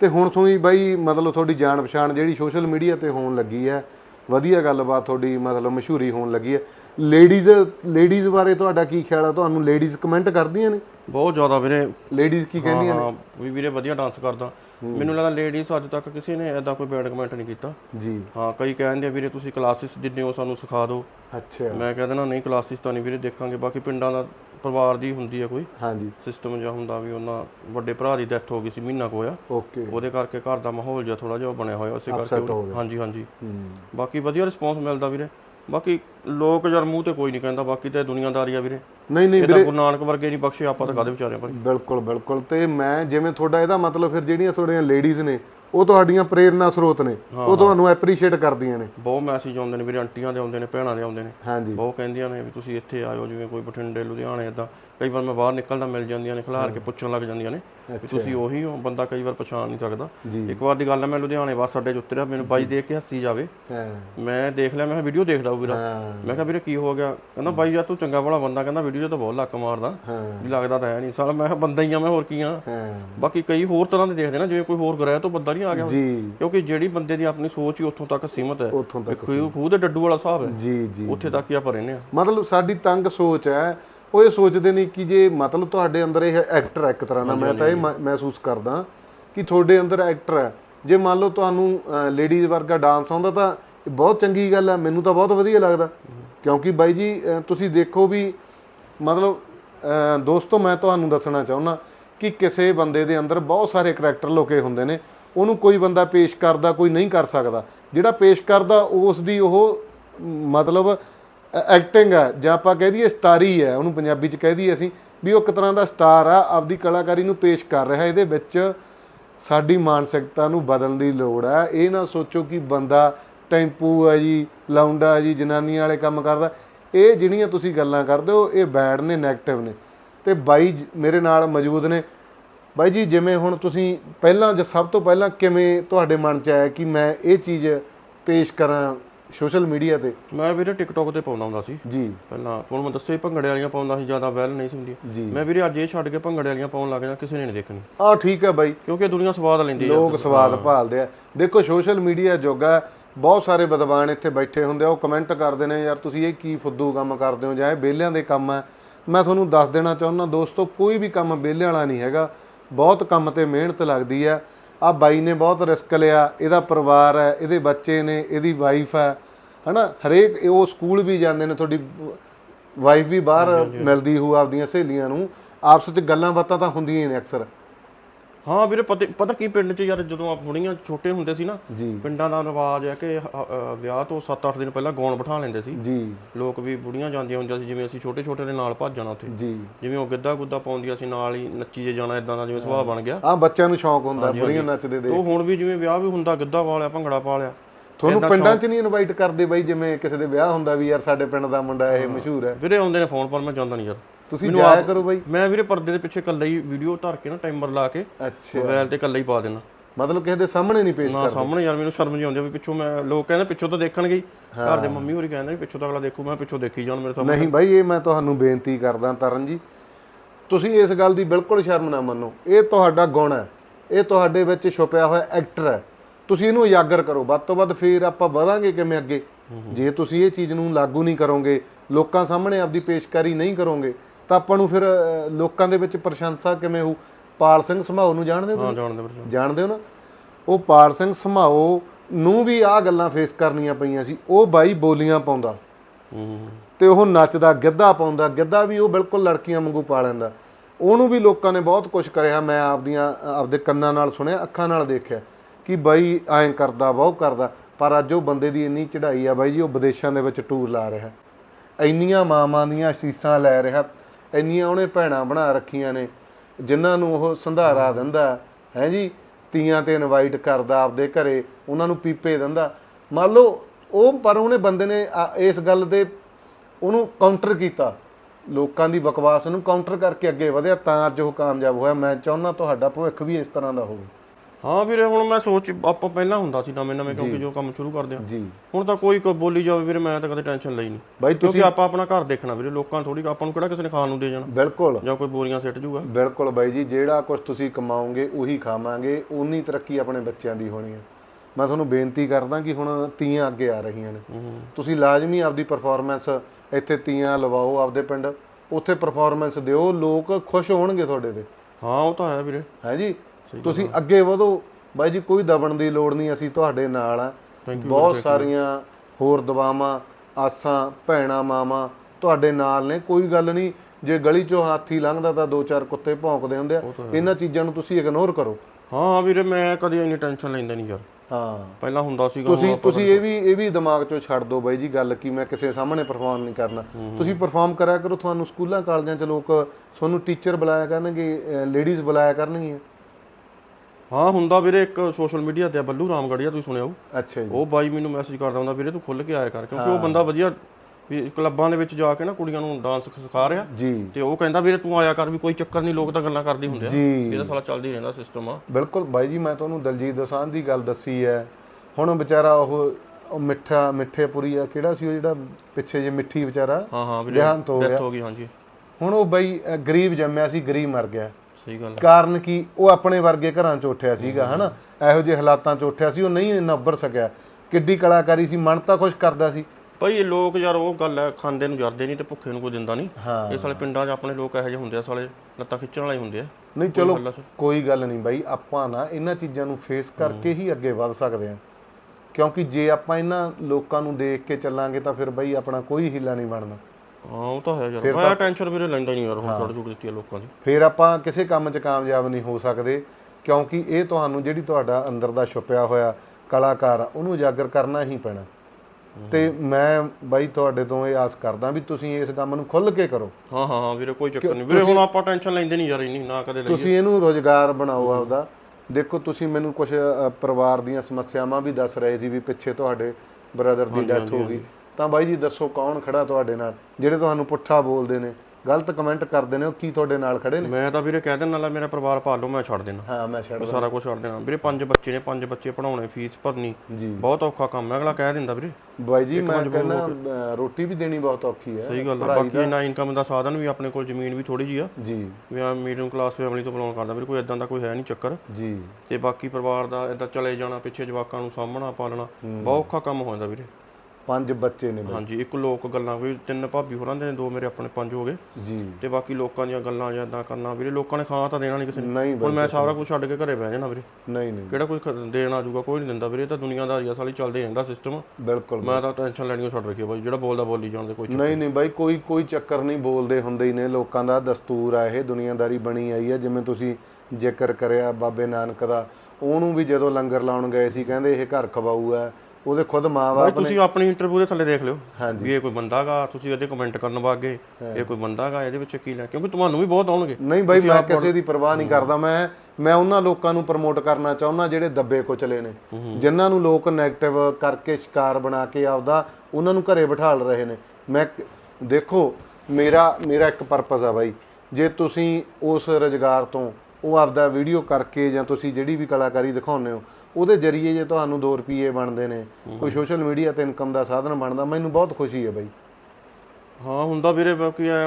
ਤੇ ਹੁਣ ਤੋਂ ਹੀ ਬਾਈ ਮਤਲਬ ਤੁਹਾਡੀ ਜਾਣ ਪਛਾਣ ਜਿਹੜੀ ਸੋਸ਼ਲ ਮੀਡੀਆ ਤੇ ਹੋਣ ਲੱਗੀ ਹੈ ਵਧੀਆ ਗੱਲਬਾਤ ਤੁਹਾਡੀ ਮਤਲਬ ਮਸ਼ਹੂਰੀ ਹੋਣ ਲੱਗੀ ਹੈ। ਲੇਡੀਜ਼ ਲੇਡੀਜ਼ ਬਾਰੇ ਤੁਹਾਡਾ ਕੀ ਖਿਆਲ ਹੈ ਤੁਹਾਨੂੰ ਲੇਡੀਜ਼ ਕਮੈਂਟ ਕਰਦੀਆਂ ਨੇ? ਬਹੁਤ ਜ਼ਿਆਦਾ ਵੀਰੇ। ਲੇਡੀਜ਼ ਕੀ ਕਹਿੰਦੀਆਂ ਹਾਂ ਵੀ ਵੀਰੇ ਵਧੀਆ ਡਾਂਸ ਕਰਦਾ। ਮੈਨੂੰ ਲੱਗਦਾ ਲੇਡੀਜ਼ ਅੱਜ ਤੱਕ ਕਿਸੇ ਨੇ ਐਦਾਂ ਕੋਈ ਬੈਡ ਕਮੈਂਟ ਨਹੀਂ ਕੀਤਾ। ਜੀ। ਹਾਂ ਕਈ ਕਹਿੰਦੇ ਆ ਵੀਰੇ ਤੁਸੀਂ ਕਲਾਸਿਸ ਦਿੰਦੇ ਹੋ ਸਾਨੂੰ ਸਿਖਾ ਦਿਓ। ਅੱਛਾ। ਮੈਂ ਕਹਿੰਦਾ ਨਾ ਨਹੀਂ ਕਲਾਸਿਸ ਤਾਂ ਨਹੀਂ ਵੀਰੇ ਦੇਖਾਂਗੇ ਬਾਕੀ ਪਿੰਡਾਂ ਦਾ ਪਰਿਵਾਰ ਦੀ ਹੁੰਦੀ ਆ ਕੋਈ। ਹਾਂਜੀ। ਸਿਸਟਮ ਜਿਹਾ ਹੁੰਦਾ ਵੀ ਉਹਨਾਂ ਵੱਡੇ ਭਰਾ ਦੀ ਡੈਥ ਹੋ ਗਈ ਸੀ ਮਹੀਨਾ ਕੁ ਹੋਇਆ। ਓਕੇ ਉਹਦੇ ਕਰਕੇ ਘਰ ਦਾ ਮਾਹੌਲ ਜਿਹਾ ਥੋੜਾ ਜਿਹਾ ਬਣਿਆ ਹੋਇਆ ਉਸੇ ਕਰਕੇ। ਹਾਂਜੀ ਹਾਂਜੀ। ਹੂੰ। ਬਾਕੀ ਵਧੀਆ ਰਿਸਪੌਂਸ ਮਿਲਦਾ ਵੀਰੇ। ਬਾਕੀ ਲੋਕ ਯਾਰ ਮੂੰਹ ਤੇ ਕੋਈ ਨਹੀਂ ਕਹਿੰਦਾ ਬਾਕੀ ਤਾਂ ਦੁਨੀਆਦਾਰੀ ਆ ਵੀਰੇ। ਨਹੀਂ ਨਹੀਂ ਇਹ ਤਾਂ ਗੁਰੂ ਨਾਨਕ ਵਰਗੇ ਨਹੀਂ ਬਖਸ਼ੇ ਆਪਾਂ ਤਾਂ ਕਾਦੇ ਵਿਚਾਰੇ ਪਰ ਬਿਲਕੁਲ ਬਿਲਕੁਲ। ਤੇ ਮੈਂ ਜਿਵੇਂ ਤੁਹਾਡਾ ਇਹਦਾ ਮਤਲਬ ਫਿਰ ਜਿਹੜੀਆਂ ਤੁਹਾਡੀਆਂ ਲੇਡੀਜ਼ ਨੇ ਉਹ ਤੁਹਾਡੀਆਂ ਪ੍ਰੇਰਨਾ ਸਰੋਤ ਨੇ। ਉਹ ਤੁਹਾਨੂੰ ਐਪਰੀਸ਼ੀਏਟ ਕਰਦੀਆਂ ਨੇ। ਬਹੁਤ ਮੈਸੇਜ ਆਉਂਦੇ ਨੇ ਵੀਰੇ ਆਂਟੀਆਂ ਦੇ ਆਉਂਦੇ ਨੇ ਭੈਣਾਂ ਦੇ ਆਉਂਦੇ ਨੇ। ਹਾਂਜੀ। ਬਹੁਤ ਕਹਿੰਦੀਆਂ ਨੇ ਵੀ ਤੁਸੀਂ ਇੱਥੇ ਆਇਓ ਜਿਵੇਂ ਕੋਈ ਬਠਿੰਡੇ ਲੁਧਿਆਣੇ ਇਦਾਂ ਕਈ ਵਾਰ ਮੈਂ ਬਾਹਰ ਨਿਕਲਦਾ ਮਿਲ ਜਾਂਦੀਆਂ ਨੇ ਖਿਲਾਰ ਕੇ ਪੁੱਛਣ ਲੱਗ ਜਾਂਦੀਆਂ ਨੇ ਵੀ ਤੁਸੀਂ ਉਹੀ ਹੋ ਬੰਦਾ ਕਈ ਵਾਰ ਪਛਾਣ ਨਹੀਂ ਸਕਦਾ। ਇੱਕ ਵਾਰ ਦੀ ਗੱਲ ਹੈ ਮੈਂ ਲੁਧਿਆਣੇ ਬੱਸ ਅੱਡੇ 'ਚ ਉਤਰਿਆ ਮੈਨੂੰ ਬਾਈ ਦੇਖ ਕੇ ਹੱਸੀ ਜਾਵੇ। ਮੈਂ ਦੇਖ ਲਿਆ ਮੈਂ ਵੀਡੀਓ ਦੇਖਦਾ ਉਹ ਵੀਰਾ। ਮੈਂ ਕਿਹਾ ਵੀਰੇ ਕੀ ਹੋ ਗਿਆ? ਕਹਿੰਦਾ ਬਾਈ ਯਾਰ ਤੂੰ ਚੰਗਾ ਭਲਾ ਬੰਦਾ ਕਹਿੰਦਾ ਵੀਡੀਓ 'ਚ ਤਾਂ ਬਹੁਤ ਲੱਕ ਮਾਰਦਾ। ਵੀ ਲੱਗਦਾ ਤਾਂ ਹੈ ਨਹੀਂ। ਸਾਲਾ ਮੈਂ ਕਿਹਾ ਬੰਦਾ ਹੀ ਆ ਮੈਂ ਹੋਰ ਕੀ ਆ? ਬਾਕੀ ਕਈ ਹੋਰ ਤਰ੍ਹਾਂ ਦੇ ਦੇਖਦੇ ਨਾ ਜਿਵੇਂ ਕੋਈ ਹੋਰ ਗ੍ਰਹਿ ਤੋਂ ਬੰਦਾ ਨਹੀਂ ਆ ਗਿਆ ਜੀ। ਕਿਉਂਕਿ ਜਿਹੜੀ ਬੰਦੇ ਦੀ ਆਪਣੀ ਸੋਚ ਹੀ ਉੱਥੋਂ ਤੱਕ ਸੀਮਤ ਹੈ। ਉੱਥੋਂ ਤੱਕ ਖੂਹ ਦੇ ਡੱਡੂ ਵਾਲਾ ਹਿਸਾਬ ਹੈ। ਜੀ ਜੀ ਉੱਥੇ ਤੱਕ ਹੀ ਆਪਾਂ ਰਹਿੰਦੇ ਆ ਮਤਲਬ ਸਾਡੀ ਤੰਗ ਸੋਚ ਹੈ। ਉਹ ਇਹ ਸੋਚਦੇ ਨਹੀਂ ਕਿ ਜੇ ਮਤਲਬ ਤੁਹਾਡੇ ਅੰਦਰ ਇਹ ਐਕਟਰ ਹੈ ਇੱਕ ਤਰ੍ਹਾਂ ਦਾ ਮੈਂ ਤਾਂ ਇਹ ਮਹਿਸੂਸ ਕਰਦਾ ਕਿ ਤੁਹਾਡੇ ਅੰਦਰ ਐਕਟਰ ਹੈ। ਜੇ ਮੰਨ ਲਓ ਤੁਹਾਨੂੰ ਲੇਡੀਜ਼ ਵਰਗਾ ਡਾਂਸ ਆਉਂਦਾ ਤਾਂ ਇਹ ਬਹੁਤ ਚੰਗੀ ਗੱਲ ਹੈ। ਮੈਨੂੰ ਤਾਂ ਬਹੁਤ ਵਧੀਆ ਲੱਗਦਾ। ਕਿਉਂਕਿ ਬਾਈ ਜੀ ਤੁਸੀਂ ਦੇਖੋ ਵੀ ਮਤਲਬ ਦੋਸਤੋ ਮੈਂ ਤੁਹਾਨੂੰ ਦੱਸਣਾ ਚਾਹੁੰਦਾ ਕਿ ਕਿਸੇ ਬੰਦੇ ਦੇ ਅੰਦਰ ਬਹੁਤ ਸਾਰੇ ਕਰੈਕਟਰ ਲੁਕੇ ਹੁੰਦੇ ਨੇ। ਉਹਨੂੰ ਕੋਈ ਬੰਦਾ ਪੇਸ਼ ਕਰਦਾ, ਕੋਈ ਨਹੀਂ ਕਰ ਸਕਦਾ। ਜਿਹੜਾ ਪੇਸ਼ ਕਰਦਾ, ਉਸ ਦੀ ਉਹ ਮਤਲਬ ਐਕਟਿੰਗ ਹੈ। ਜਾਂ ਆਪਾਂ ਕਹਿ ਦਈਏ ਸਟਾਰੀ ਹੈ, ਉਹਨੂੰ ਪੰਜਾਬੀ ਚ ਕਹਿ ਦਈਏ ਅਸੀਂ ਵੀ ਉਹ ਇੱਕ ਤਰ੍ਹਾਂ ਦਾ ਸਟਾਰ ਆ, ਆਪਦੀ ਕਲਾਕਾਰੀ ਨੂੰ ਪੇਸ਼ ਕਰ ਰਿਹਾ। ਇਹਦੇ ਵਿੱਚ ਸਾਡੀ ਮਾਨਸਿਕਤਾ ਨੂੰ ਬਦਲਣ ਦੀ ਲੋੜ ਹੈ। ਇਹ ਨਾ ਸੋਚੋ ਕਿ ਬੰਦਾ ਟੈਂਪੂ ਹੈ ਜੀ ਲੌਂਡਾ ਜੀ, ਜਨਾਨੀਆਂ ਵਾਲੇ ਕੰਮ ਕਰਦਾ। ਇਹ ਜਿਹੜੀਆਂ ਤੁਸੀਂ ਗੱਲਾਂ ਕਰਦੇ ਹੋ, ਇਹ ਬੈਡ ਨੇ 네ਗੇਟਿਵ ਨੇ। ਤੇ ਬਾਈ ਜ- ਮੇਰੇ ਨਾਲ ਮੌਜੂਦ ਨੇ ਬਾਈ ਜੀ ਜਿਵੇਂ ਹੁਣ ਤੁਸੀਂ ਪਹਿਲਾਂ ਜਾਂ ਸਭ ਤੋਂ ਪਹਿਲਾਂ ਕਿਵੇਂ ਤੁਹਾਡੇ ਮਨ ਚ ਆਇਆ ਕਿ ਮੈਂ ਇਹ ਚੀਜ਼ ਪੇਸ਼ ਕਰਾਂ ਸੋਸ਼ਲ ਮੀਡੀਆ ਤੇ? ਮੈਂ ਵੀਰੇ ਟਿਕਟੌਕ ਤੇ ਪਾਉਂਦਾ ਹੁੰਦਾ ਸੀ। ਜੀ। ਪਹਿਲਾਂ ਤੁਹਾਨੂੰ ਮੈਂ ਦੱਸਿਆ ਹੀ ਭੰਗੜੇ ਵਾਲੀਆਂ ਪਾਉਂਦਾ ਸੀ ਜ਼ਿਆਦਾ ਵੈਲ ਨਹੀਂ ਸੀ ਹੁੰਦੀ ਮੈਂ ਵੀਰੇ ਅੱਜ ਇਹ ਛੱਡ ਕੇ ਭੰਗੜੇ ਵਾਲੀਆਂ ਪਾਉਣ ਲੱਗ ਜਾ ਕਿਸੇ ਨੇ ਨਹੀਂ ਦੇਖਣੀ। ਆਹ ਠੀਕ ਹੈ ਬਾਈ। ਕਿਉਂਕਿ ਦੁਨੀਆ ਸਵਾਦ ਲੈਂਦੀ ਹੈ ਲੋਕ ਸਵਾਦ ਭਾਲਦੇ ਆ। ਦੇਖੋ ਸੋਸ਼ਲ ਮੀਡੀਆ ਜੋਗਾ ਹੈ, ਬਹੁਤ ਸਾਰੇ ਵਿਦਵਾਨ ਇੱਥੇ ਬੈਠੇ ਹੁੰਦੇ ਆ ਉਹ ਕਮੈਂਟ ਕਰਦੇ ਨੇ ਯਾਰ ਤੁਸੀਂ ਇਹ ਕੀ ਫੁੱਦੂ ਕੰਮ ਕਰਦੇ ਹੋ? ਜਾਂ ਇਹ ਵਿਹਲਿਆਂ ਦੇ ਕੰਮ ਹੈ ਮੈਂ ਤੁਹਾਨੂੰ ਦੱਸ ਦੇਣਾ ਚਾਹੁੰਦਾ ਦੋਸਤੋ ਕੋਈ ਵੀ ਕੰਮ ਵਿਹਲਿਆਂ ਵਾਲਾ ਨਹੀਂ ਹੈਗਾ। ਬਹੁਤ ਕੰਮ ਤੇ ਮਿਹਨਤ ਲੱਗਦੀ ਆ। ਆ ਬਾਈ ਨੇ ਬਹੁਤ ਰਿਸਕ ਲਿਆ ਇਹਦਾ ਪਰਿਵਾਰ ਹੈ ਇਹਦੇ ਬੱਚੇ ਨੇ ਇਹਦੀ ਵਾਈਫ ਹੈ ਹਨਾ? ਹਰੇਕ ਉਹ ਸਕੂਲ ਵੀ ਜਾਂਦੇ ਨੇ ਤੁਹਾਡੀ ਵਾਈਫ ਵੀ ਬਾਹਰ ਮਿਲਦੀ ਹੋ ਆਪਦੀਆਂ ਸਹੇਲੀਆਂ ਨੂੰ। ਆਪਸ ਵਿੱਚ ਗੱਲਾਂ ਬਾਤਾਂ ਤਾਂ ਹੁੰਦੀਆਂ ਹੀ ਨੇ ਅਕਸਰ। ਹਾਂ ਵੀਰੇ ਪਤਾ ਪਤਾ ਕੀ ਪਿੰਡ 'ਚ ਯਾਰ ਜਦੋਂ ਆਪ ਬੁੜੀਆਂ ਛੋਟੇ ਹੁੰਦੇ ਸੀ ਨਾ ਜੀ। ਪਿੰਡਾਂ ਦਾ ਰਿਵਾਜ ਹੈ ਕਿ ਅ, ਵਿਆਹ ਤੋਂ 7-8 ਦਿਨ ਪਹਿਲਾਂ ਗਾਉਣ ਬਿਠਾ ਲੈਂਦੇ ਸੀ। ਜੀ। ਲੋਕ ਵੀ ਬੁੜੀਆਂ ਜਾਂਦੀਆਂ ਹੁੰਦੀਆਂ ਸੀ ਜਿਵੇਂ ਅਸੀਂ ਛੋਟੇ ਛੋਟੇ ਦੇ ਨਾਲ ਭੱਜ ਜਾਣਾ ਉੱਥੇ। ਜੀ। ਜਿਵੇਂ ਉਹ ਗਿੱਧਾ ਗੁੱਦਾ ਪਾਉਂਦੀਆਂ ਸੀ ਨਾਲ ਹੀ ਨੱਚੀ ਜੇ ਜਾਣਾ ਇਦਾਂ ਦਾ ਜਿਵੇਂ ਸੁਭਾਅ ਬਣ ਗਿਆ। ਆ ਬੱਚਿਆਂ ਨੂੰ ਸ਼ੌਂਕ ਹੁੰਦਾ ਬੁੜੀਆਂ ਨੱਚਦੇ ਦੇ ਤੋਂ ਹੁਣ ਵੀ ਜਿਵੇਂ ਵਿਆਹ ਵੀ ਹੁੰਦਾ ਗਿੱਧਾ ਪਾ ਲਿਆ ਭੰਗੜਾ ਪਾ ਲਿਆ। ਤੁਹਾਨੂੰ ਪਿੰਡਾਂ 'ਚ ਨਹੀਂ ਇਨਵਾਈਟ ਕਰਦੇ ਬਾਈ ਜਿਵੇਂ ਕਿਸੇ ਦੇ ਵਿਆਹ ਹੁੰਦਾ ਵੀ ਯਾਰ ਸਾਡੇ ਪਿੰਡ ਦਾ ਮੁੰਡਾ ਇਹ ਮਸ਼ਹੂਰ ਹੈ। ਵੀਰੇ ਆਉਂਦੇ ਨੇ ਫੋਨ ਪਰ ਮੈਂ ਜਾਂਦਾ ਨਹੀਂ ਯਾਰ। ਤੁਸੀਂ ਜਾਇਆ ਕਰੋ ਬਾਈ। ਮੈਂ ਵੀਰੇ ਪਰਦੇ ਦੇ ਪਿੱਛੇ ਇਕੱਲਾ ਹੀ ਵੀਡੀਓ ਧਰ ਕੇ ਨਾ ਟਾਈਮਰ ਲਾ ਕੇ ਅੱਛਾ। ਮੋਬਾਈਲ ਤੇ ਇਕੱਲਾ ਹੀ ਪਾ ਦੇਣਾ। ਮਤਲਬ ਕਿਸੇ ਦੇ ਸਾਹਮਣੇ ਨਹੀਂ ਪੇਸ਼ ਨਾ ਸਾਹਮਣੇ ਯਾਰ ਮੈਨੂੰ ਸ਼ਰਮ ਜਿਹੀ ਆਉਂਦੀ ਆ ਵੀ ਪਿੱਛੋਂ ਮੈਂ ਲੋਕ ਕਹਿੰਦੇ ਪਿੱਛੋਂ ਤਾਂ ਦੇਖਣਗੇ ਹੀ। ਘਰ ਦੇ ਮੰਮੀ ਹੋਰੀ ਕਹਿੰਦੇ ਵੀ ਪਿੱਛੋਂ ਤਾਂ ਅਗਲਾ ਦੇਖੂ ਮੈਂ ਪਿੱਛੋਂ ਦੇਖੀ ਜਾਣ ਮੇਰੇ ਸਾਹਮਣੇ। ਨਹੀਂ ਬਾਈ ਇਹ ਮੈਂ ਤੁਹਾਨੂੰ ਬੇਨਤੀ ਕਰਦਾ ਤਰਨ ਜੀ। ਤੁਸੀਂ ਇਸ ਗੱਲ ਦੀ ਬਿਲਕੁਲ ਸ਼ਰਮ ਨਾ ਮੰਨੋ। ਇਹ ਤੁਹਾਡਾ ਗੁਣ ਹੈ। ਇਹ ਤੁਹਾਡੇ ਵਿੱਚ ਛੁਪਿਆ ਹੋਇਆ ਐਕਟਰ ਹੈ। ਤੁਸੀਂ ਇਹਨੂੰ ਉਜਾਗਰ ਕਰੋ। ਵੱਧ ਤੋਂ ਵੱਧ ਫੇਰ ਆਪਾਂ ਵਧਾਂਗੇ ਕਿਵੇਂ ਅੱਗੇ? ਜੇ ਤੁਸੀਂ ਇਹ ਚੀਜ਼ ਨੂੰ ਲਾਗੂ ਨਹੀਂ ਕਰੋਗੇ ਲੋਕਾਂ ਸਾਹਮਣੇ ਆਪਦੀ ਪੇਸ਼ਕਾਰੀ ਨਹੀਂ ਕਰੋਗੇ ਤਾਂ ਆਪਾਂ ਨੂੰ ਫਿਰ ਅਹ, ਲੋਕਾਂ ਦੇ ਵਿੱਚ ਪ੍ਰਸ਼ੰਸਾ ਕਿਵੇਂ ਹੋਊ? ਪਾਲ ਸਿੰਘ ਸਮਾਉ ਨੂੰ ਜਾਣਦੇ ਹੋ ਹਾਂ ਜਾਣਦੇ ਵੀਰੇ ਜਾਣਦੇ ਹੋ ਨਾ? ਉਹ ਪਾਲ ਸਿੰਘ ਸਮਾਓ ਨੂੰ ਵੀ ਆਹ ਗੱਲਾਂ ਫੇਸ ਕਰਨੀਆਂ ਪਈਆਂ ਸੀ। ਉਹ ਬਾਈ ਬੋਲੀਆਂ ਪਾਉਂਦਾ। ਹੂੰ ਤੇ ਉਹ ਨੱਚਦਾ ਗਿੱਧਾ ਪਾਉਂਦਾ। ਗਿੱਧਾ ਵੀ ਉਹ ਬਿਲਕੁਲ ਲੜਕੀਆਂ ਵਾਂਗੂ ਪਾ ਲੈਂਦਾ। ਉਹਨੂੰ ਵੀ ਲੋਕਾਂ ਨੇ ਬਹੁਤ ਕੁਝ ਕਰਿਆ। ਮੈਂ ਆਪਦੀਆਂ ਆਪਦੇ ਕੰਨਾਂ ਨਾਲ ਸੁਣਿਆ ਅੱਖਾਂ ਨਾਲ ਦੇਖਿਆ ਕਿ ਬਾਈ ਐਂ ਕਰਦਾ ਬਹੁਤ ਕਰਦਾ। ਪਰ ਅੱਜ ਉਹ ਬੰਦੇ ਦੀ ਇੰਨੀ ਚੜ੍ਹਾਈ ਆ ਬਾਈ ਜੀ ਉਹ ਵਿਦੇਸ਼ਾਂ ਦੇ ਵਿੱਚ ਟੂਰ ਲਾ ਰਿਹਾ। ਇੰਨੀਆਂ ਮਾਵਾਂ ਦੀਆਂ ਅਸੀਸਾਂ ਲੈ ਰਿਹਾ। ਇੰਨੀਆਂ ਉਹਨੇ ਭੈਣਾਂ ਬਣਾ ਰੱਖੀਆਂ ਨੇ, ਜਿਨ੍ਹਾਂ ਨੂੰ ਉਹ ਸੰਧਾਰਾ ਦਿੰਦਾ, ਹੈ ਜੀ? ਤੀਆਂ ਤੇ ਇਨਵਾਈਟ ਕਰਦਾ ਆਪਦੇ ਘਰੇ, ਉਹਨਾਂ ਨੂੰ ਪੀਪੇ ਦਿੰਦਾ। ਮੰਨ ਲਓ, ਉਹ ਪਰ ਉਹਨੇ ਬੰਦੇ ਨੇ ਆ- ਇਸ ਗੱਲ ਦੇ ਉਹਨੂੰ ਕਾਊਂਟਰ ਕੀਤਾ। ਲੋਕਾਂ ਦੀ ਬਕਵਾਸ ਨੂੰ ਕਾਊਂਟਰ ਕਰਕੇ ਅੱਗੇ ਵਧਿਆ, ਤਾਂ ਅੱਜ ਉਹ ਕਾਮਯਾਬ ਹੋਇਆ। ਮੈਂ ਚਾਹੁੰਦਾ ਤੁਹਾਡਾ ਭਵਿੱਖ ਵੀ ਇਸ ਤਰ੍ਹਾਂ ਦਾ ਹੋਵੇ। ਹਾਂ ਵੀਰੇ ਹੁਣ ਮੈਂ ਸੋਚ ਆਪਾਂ ਪਹਿਲਾਂ ਹੁੰਦਾ ਸੀ ਨਵੇਂ ਨਵੇਂ ਕਿਉਂਕਿ ਜੋ। ਕੰਮ ਸ਼ੁਰੂ ਕਰਦੇ ਆ। ਜੀ। ਹੁਣ ਤਾਂ ਕੋਈ ਕੋ ਬੋਲੀ ਜਾਵੇ ਵੀਰੇ ਮੈਂ ਤਾਂ ਕਦੇ ਟੈਨਸ਼ਨ ਲਈ ਨਹੀਂ। ਬਾਈ ਕਿਉਂਕਿ ਤੁਸੀਂ ਆਪਾਂ ਆਪਣਾ ਘਰ ਦੇਖਣਾ ਵੀਰੇ ਲੋਕਾਂ ਥੋੜੀ ਆਪਾਂ ਨੂੰ ਕਿਹੜਾ ਕਿਸੇ ਨੇ ਖਾਣ ਨੂੰ ਦੇ ਜਾਣਾ। ਬਿਲਕੁਲ। ਜਾਂ ਕੋਈ ਬੋਰੀਆਂ ਸਿੱਟ ਜੂਗਾ। ਬਿਲਕੁਲ ਬਾਈ ਜੀ ਜਿਹੜਾ ਕੁਝ ਤੁਸੀਂ ਕਮਾਓਗੇ ਉਹੀ ਖਾਵਾਂਗੇ ਉਨੀ ਤਰੱਕੀ ਆਪਣੇ ਬੱਚਿਆਂ ਦੀ ਹੋਣੀ ਹੈ ਮੈਂ ਤੁਹਾਨੂੰ ਬੇਨਤੀ ਕਰਦਾ ਕਿ ਹੁਣ ਤੀਆਂ ਅੱਗੇ ਆ ਰਹੀਆਂ ਨੇ। ਤੁਸੀਂ ਲਾਜ਼ਮੀ ਆਪਦੀ ਪਰਫਾਰਮੈਂਸ ਇੱਥੇ ਤੀਆਂ ਲਵਾਓ ਆਪਦੇ ਪਿੰਡ। ਉੱਥੇ ਪਰਫਾਰਮੈਂਸ ਦਿਓ ਲੋਕ ਖੁਸ਼ ਹੋਣਗੇ ਤੁਹਾਡੇ ਤੇ। ਹਾਂ ਉਹ ਤਾਂ ਹੈ ਵੀਰੇ। ਹੈ ਜੀ? ਤੁਸੀਂ ਅੱਗੇ ਵਧੋ। ਬਾਈ ਜੀ ਕੋਈ ਦਬਣ ਦੀ ਲੋੜ ਨਹੀਂ ਅਸੀਂ ਤੁਹਾਡੇ ਨਾਲ ਆ। ਬਹੁਤ ਸਾਰੀਆਂ ਹੋਰ ਦਵਾਵਾਂ ਆਸਾਂ ਭੈਣਾ ਮਾਵਾਂ ਤੁਹਾਡੇ ਨਾਲ ਨੇ। ਕੋਈ ਗੱਲ ਨਹੀਂ ਜੇ ਗਲੀ ਚੋਂ ਹਾਥੀ ਲੰਘਦਾ ਤਾਂ ਦੋ ਚਾਰ ਕੁੱਤੇ ਭੌਂਕਦੇ ਹੁੰਦੇ ਆ। ਇਹਨਾਂ ਚੀਜ਼ਾਂ ਨੂੰ ਤੁਸੀਂ ਇਗਨੋਰ ਕਰੋ। ਹਾਂ ਵੀਰੇ ਮੈਂ ਕਦੇ ਇੰਨੀ ਟੈਨਸ਼ਨ ਲੈਂਦਾ ਨਹੀਂ ਯਾਰ। ਹਾਂ। ਪਹਿਲਾਂ ਹੁੰਦਾ ਸੀਗਾ ਤੁਸੀਂ ਤੁਸੀਂ ਇਹ ਵੀ ਇਹ ਵੀ ਦਿਮਾਗ ਚੋਂ ਛੱਡ ਦਿਓ ਬਾਈ ਜੀ ਗੱਲ ਕਿ ਮੈਂ ਕਿਸੇ ਸਾਹਮਣੇ ਪਰਫਾਰਮ ਨਹੀਂ ਕਰਨਾ। ਤੁਸੀਂ ਪਰਫਾਰਮ ਕਰਿਆ ਕਰੋ ਤੁਹਾਨੂੰ ਸਕੂਲਾਂ ਕਾਲਜਾਂ 'ਚ ਲੋਕ ਤੁਹਾਨੂੰ ਟੀਚਰ ਬੁਲਾਇਆ ਕਰਨਗੇ ਲੇਡੀਜ਼ ਬੁਲਾਇਆ ਕਰਨਗੀਆਂ। ਹਾਂ ਹੁੰਦਾ ਵੀਰੇ ਇੱਕ ਸੋਸ਼ਲ ਮੀਡੀਆ ਤੇ ਆ ਬੱਲੂ ਰਾਮਗੜੀਆ ਤੁਸੀਂ ਸੁਣਿਆ ਹੋ ਅੱਛਾ ਜੀ। ਉਹ ਬਾਈ ਮੈਨੂੰ ਮੈਸੇਜ ਕਰਦਾ ਹੁੰਦਾ ਵੀਰੇ ਤੂੰ ਖੁੱਲ ਕੇ ਆਇਆ ਕਰ ਕਿਉਂਕਿ ਉਹ ਬੰਦਾ ਵਧੀਆ ਵੀ ਕਲੱਬਾਂ ਦੇ ਵਿੱਚ ਜਾ ਕੇ ਨਾ ਕੁੜੀਆਂ ਨੂੰ ਡਾਂਸ ਸਿਖਾ ਰਿਹਾ। ਜੀ। ਤੇ ਉਹ ਕਹਿੰਦਾ ਵੀਰੇ ਤੂੰ ਆਇਆ ਕਰ ਵੀ ਕੋਈ ਚੱਕਰ ਨਹੀਂ ਲੋਕ ਤਾਂ ਗੱਲਾਂ ਕਰਦੇ ਹੁੰਦੇ ਆ। ਜੀ। ਇਹਦਾ ਸਾਲਾ ਚੱਲਦੀ ਰਹਿੰਦਾ ਸਿਸਟਮ ਆ। ਬਿਲਕੁਲ ਬਾਈ ਜੀ ਮੈਂ ਤੁਹਾਨੂੰ ਦਲਜੀਤ ਦੋਸਾਂਝ ਦੀ ਗੱਲ ਦੱਸੀ ਹੈ। ਹੁਣ ਵਿਚਾਰਾ ਉਹ ਉਹ ਮਿੱਠਾ ਮਿੱਠੇਪੁਰੀ ਆ ਕਿਹੜਾ ਸੀ ਉਹ ਜਿਹੜਾ ਪਿੱਛੇ ਜੇ ਮਿੱਠੀ ਵਿਚਾਰਾ? ਹਾਂ ਹਾਂ ਵੀਰੇ। ਦੇਹਾਂਤ ਹੋ ਡੈਥ ਗਿਆ। ਹੋ ਗਈ ਹਾਂਜੀ। ਹੁਣ ਉਹ ਬਾਈ ਅ, ਗਰੀਬ ਜੰਮਿਆ ਸੀ ਗਰੀਬ ਮਰ ਗਿਆ। ਸਹੀ ਗੱਲ ਹੈ ਕਾਰਨ ਕੀ? ਉਹ ਆਪਣੇ ਵਰਗੇ ਘਰਾਂ ਚ ਉੱਠਿਆ ਸੀਗਾ ਹਨਾ? ਇਹੋ ਜਿਹੇ ਹਾਲਾਤਾਂ ਚ ਉੱਠਿਆ ਸੀ ਉਹ ਨਹੀਂ ਇੰਨਾ ਉੱਭਰ ਸਕਿਆ। ਕਿੱਡੀ ਕਲਾਕਾਰੀ ਸੀ ਮਨ ਤਾਂ ਖੁਸ਼ ਕਰਦਾ ਸੀ। ਭਾਈ ਇਹ ਲੋਕ ਯਾਰ ਉਹ ਗੱਲ ਹੈ ਖਾਂਦੇ ਨੂੰ ਜਰਦੇ ਨਹੀਂ ਤੇ ਭੁੱਖੇ ਨੂੰ ਕੋਈ ਦਿੰਦਾ ਨਹੀਂ। ਇਹ ਸਾਲੇ ਪਿੰਡਾਂ 'ਚ ਆਪਣੇ ਲੋਕ ਇਹੋ ਜਿਹੇ ਹੁੰਦੇ ਆ ਸਾਲੇ ਲੱਤਾਂ ਖਿੱਚਣ ਵਾਲੇ ਹੁੰਦੇ ਆ। ਨਹੀਂ ਚਲੋ ਕੋਈ ਗੱਲ ਨਹੀਂ ਬਾਈ ਆਪਾਂ ਨਾ ਇਹਨਾਂ ਚੀਜ਼ਾਂ ਨੂੰ ਫੇਸ ਕਰਕੇ ਹੀ ਅੱਗੇ ਵਧ ਸਕਦੇ ਹਾਂ। ਕਿਉਂਕਿ ਜੇ ਆਪਾਂ ਇਹਨਾਂ ਲੋਕਾਂ ਨੂੰ ਦੇਖ ਕੇ ਚੱਲਾਂਗੇ ਤਾਂ ਫਿਰ ਬਾਈ ਆਪਣਾ ਕੋਈ ਹਿੱਲਾ ਨਹੀਂ ਬਣਦਾ। ਹਾਂ ਉਹ ਤਾਂ ਹੈ ਯਾਰ। ਮੈਂ ਟੈਨਸ਼ਨ ਵੀਰੇ ਲੈਂਦਾ ਨਹੀਂ ਯਾਰ ਹੁਣ ਛੋੜ ਛੋੜ ਦਿੱਤੀ ਆ ਲੋਕਾਂ ਦੀ। ਫਿਰ ਆਪਾਂ ਕਿਸੇ ਕੰਮ 'ਚ ਕਾਮਯਾਬ ਨਹੀਂ ਹੋ ਸਕਦੇ ਕਿਉਂਕਿ ਇਹ ਤੁਹਾਨੂੰ ਜਿਹੜੀ ਤੁਹਾਡਾ ਅੰਦਰ ਦਾ ਛੁਪਿਆ ਹੋਇਆ ਕਲਾਕਾਰ ਉਹਨੂੰ ਉਜਾਗਰ ਕਰਨਾ ਹੀ ਪੈਣਾ। ਤੇ ਮੈਂ ਬਾਈ ਤੁਹਾਡੇ ਤੋਂ ਇਹ ਆਸ ਕਰਦਾ ਵੀ ਤੁਸੀਂ ਇਸ ਕੰਮ ਨੂੰ ਖੁੱਲ੍ਹ ਕੇ ਕਰੋ। ਹਾਂ ਹਾਂ ਹਾਂ ਵੀਰੇ ਕੋਈ ਚੱਕਰ ਨਹੀਂ। ਵੀਰੇ ਹੁਣ ਆਪਾਂ ਟੈਨਸ਼ਨ ਲੈਂਦੇ ਨਹੀਂ ਯਾਰ ਇੰਨੀ ਨਾ ਕਦੇ ਲਈ ਤੁਸੀਂ ਇਹਨੂੰ ਰੋਜ਼ਗਾਰ ਬਣਾਓ ਆਪਦਾ। ਦੇਖੋ ਤੁਸੀਂ ਮੈਨੂੰ ਕੁਝ ਪਰਿਵਾਰ ਦੀਆਂ ਸਮੱਸਿਆਵਾਂ ਵੀ ਦੱਸ ਰਹੇ ਸੀ ਵੀ ਪਿੱਛੇ ਤੁਹਾਡੇ ਬ੍ਰਦਰ ਦੀ ਡੈਥ ਹੋ ਗਈ। ਤਾਂ ਬਾਈ ਜੀ ਦੱਸੋ ਕੌਣ ਖੜਾ ਤੁਹਾਡੇ ਨਾਲ? ਜਿਹੜੇ ਤੁਹਾਨੂੰ ਪੁੱਠਾ ਬੋਲਦੇ ਨੇ ਗਲਤ ਕਮੈਂਟ ਕਰਦੇ ਨੇ ਉਹ ਕੀ ਤੁਹਾਡੇ ਨਾਲ ਖੜੇ ਨੇ? ਮੈਂ ਤਾਂ ਵੀਰੇ ਕਹਿ ਦੇਣ ਵਾਲਾ ਮੇਰਾ ਪਰਿਵਾਰ ਪਾਲ ਮੈਂ ਛੱਡ ਦੇਣਾ। ਹਾਂ ਮੈਂ ਛੱਡ ਸਾਰਾ ਕੁਝ ਛੱਡ ਦੇਣਾ। ਵੀਰੇ ਪੰਜ ਬੱਚੇ ਨੇ ਪੰਜ ਬੱਚੇ ਪੜਾਉਣੇ ਫੀਸ ਭਰਨੀ। ਜੀ। ਬਹੁਤ ਔਖਾ ਕੰਮ ਹੈ ਅਗਲਾ ਕਹਿ ਦਿੰਦਾ ਵੀਰੇ। ਬਾਈ ਜੀ ਮੈਂ ਕਹਿੰਦਾ ਰੋਟੀ ਵੀ ਦੇਣੀ ਬਹੁਤ ਔਖੀ ਹੈ। ਸਹੀ ਗੱਲ ਆ ਬਾਕੀ ਇਹਨਾਂ ਇਨਕਮ ਦਾ ਸਾਧਨ ਵੀ ਆਪਣੇ ਕੋਲ ਜ਼ਮੀਨ ਵੀ ਥੋੜੀ ਜੀ ਆ। ਜੀ। ਵੀ ਆ ਮੀਡੀਅਮ ਕਲਾਸ ਫੈਮਿਲੀ ਤੋਂ ਬਿਲੋਂਗ ਕਰਦਾ ਵੀਰੇ ਕੋਈ ਇਦਾਂ ਦਾ ਕੋਈ ਹੈ ਨਹੀਂ ਚੱਕਰ। ਜੀ। ਤੇ ਬਾਕੀ ਪਰਿਵਾਰ ਦਾ ਇਦਾਂ ਚਲੇ ਜਾਣਾ ਪਿੱਛੇ ਜਵਾਕਾਂ ਨੂੰ ਸਾਹਮਣਾ ਪਾਲਣਾ ਬਹੁਤ ਔਖਾ ਕੰਮ ਹੋ ਜਾਂਦਾ ਵੀਰੇ। ਪੰਜ ਬੱਚੇ ਨੇ ਹਾਂਜੀ ਇੱਕ ਲੋਕ ਗੱਲਾਂ ਵੀ ਤਿੰਨ ਭਾਬੀ ਹੋਰਾਂ ਦੇ ਨੇ ਦੋ ਮੇਰੇ ਆਪਣੇ ਪੰਜ ਹੋ ਗਏ। ਜੀ। ਤੇ ਬਾਕੀ ਲੋਕਾਂ ਦੀਆਂ ਗੱਲਾਂ ਜਾਂ ਇਦਾਂ ਕਰਨਾ ਵੀਰੇ ਲੋਕਾਂ ਨੇ ਖਾਣਾ ਤਾਂ ਦੇਣਾ ਨਹੀਂ ਕਿਸੇ ਨੇ। ਹੁਣ ਮੈਂ ਸਾਰਾ ਕੁਝ ਛੱਡ ਕੇ ਘਰੇ ਬਹਿ ਜਾਣਾ ਵੀਰੇ। ਨਹੀਂ ਨਹੀਂ। ਕਿਹੜਾ ਕੋਈ ਦੇਣ ਆ ਜਾਊਗਾ ਕੋਈ ਨਹੀਂ ਦਿੰਦਾ ਵੀਰੇ। ਇਹ ਤਾਂ ਦੁਨੀਆਦਾਰੀ ਆ ਸਾਲੀ ਚੱਲਦੇ ਰਹਿੰਦਾ ਸਿਸਟਮ ਬਿਲਕੁਲ ਮੈਂ ਤਾਂ ਟੈਨਸ਼ਨ ਲੈਣੀ ਛੱਡ ਰੱਖੀ ਆ ਬਾਈ ਜਿਹੜਾ ਬੋਲਦਾ ਬੋਲੀ ਜਾਣਦੇ ਕੋਈ ਨਹੀਂ ਨਹੀਂ ਬਾਈ ਕੋਈ ਕੋਈ ਚੱਕਰ ਨਹੀਂ ਬੋਲਦੇ ਹੁੰਦੇ ਹੀ ਨੇ। ਲੋਕਾਂ ਦਾ ਦਸਤੂਰ ਆ ਇਹ ਦੁਨੀਆਦਾਰੀ ਬਣੀ ਆਈ ਹੈ ਜਿਵੇਂ ਤੁਸੀਂ ਜ਼ਿਕਰ ਕਰਿਆ ਬਾਬੇ ਨਾਨਕ ਦਾ ਉਹਨੂੰ ਵੀ ਜਦੋਂ ਲੰਗਰ ਲਾਉਣ ਗਏ ਸੀ ਕਹਿੰਦੇ ਇਹ ਘਰ ਖਵਾਊ ਹੈ ਉਹਦੇ ਖੁਦ ਮਾਂ-ਬਾਪ ਤੁਸੀਂ ਆਪਣੀ ਇੰਟਰਵਿਊ ਦੇ ਥੱਲੇ ਦੇਖ ਲਿਓ ਹਾਂਜੀ। ਵੀ ਇਹ ਕੋਈ ਬੰਦਾਗਾ ਤੁਸੀਂ ਇਹਦੇ ਕਮੈਂਟ ਕਰਨ ਵਾਗੇ ਇਹ ਕੋਈ ਬੰਦਾਗਾ ਇਹਦੇ ਵਿੱਚ ਕੀ ਲੈ ਕਿਉਂਕਿ ਤੁਹਾਨੂੰ ਵੀ ਬਹੁਤ ਆਉਣਗੇ। ਨਹੀਂ ਬਾਈ ਮੈਂ ਕਿਸੇ ਦੀ ਪਰਵਾਹ ਨਹੀਂ ਕਰਦਾ ਮੈਂ ਮੈਂ ਉਹਨਾਂ ਲੋਕਾਂ ਨੂੰ ਪ੍ਰਮੋਟ ਕਰਨਾ ਚਾਹੁੰਦਾ ਜਿਹੜੇ ਦੱਬੇ ਕੁਚਲੇ ਨੇ। ਜਿਨ੍ਹਾਂ ਨੂੰ ਲੋਕ 네ਗੇਟਿਵ ਕਰਕੇ ਸ਼ਿਕਾਰ ਬਣਾ ਕੇ ਆਪਦਾ ਉਹਨਾਂ ਨੂੰ ਘਰੇ ਬਿਠਾਲ ਰਹੇ ਨੇ। ਮੈਂ ਦੇਖੋ ਮੇਰਾ ਮੇਰਾ ਇੱਕ ਪਰਪਸ ਆ ਬਾਈ। ਜੇ ਤੁਸੀਂ ਉਸ ਰੁਜ਼ਗਾਰ ਤੋਂ ਉਹ ਆਪਦਾ ਵੀਡੀਓ ਕਰਕੇ ਜਾਂ ਤੁਸੀਂ ਜਿਹੜੀ ਵੀ ਕਲਾਕਾਰੀ ਦਿਖਾਉਂਦੇ ਹੋ ਉਹਦੇ ਜਰੀਏ ਜੇ ਤੁਹਾਨੂੰ 2 ਰੁਪਏ ਬਣਦੇ ਨੇ ਕੋਈ ਸੋਸ਼ਲ ਮੀਡੀਆ ਤੇ ਇਨਕਮ ਦਾ ਸਾਧਨ ਬਣਦਾ ਮੈਨੂੰ ਬਹੁਤ ਖੁਸ਼ੀ ਹੈ ਬਾਈ। ਹਾਂ ਹੁੰਦਾ ਵੀਰੇ ਬਾਕੀ ਐ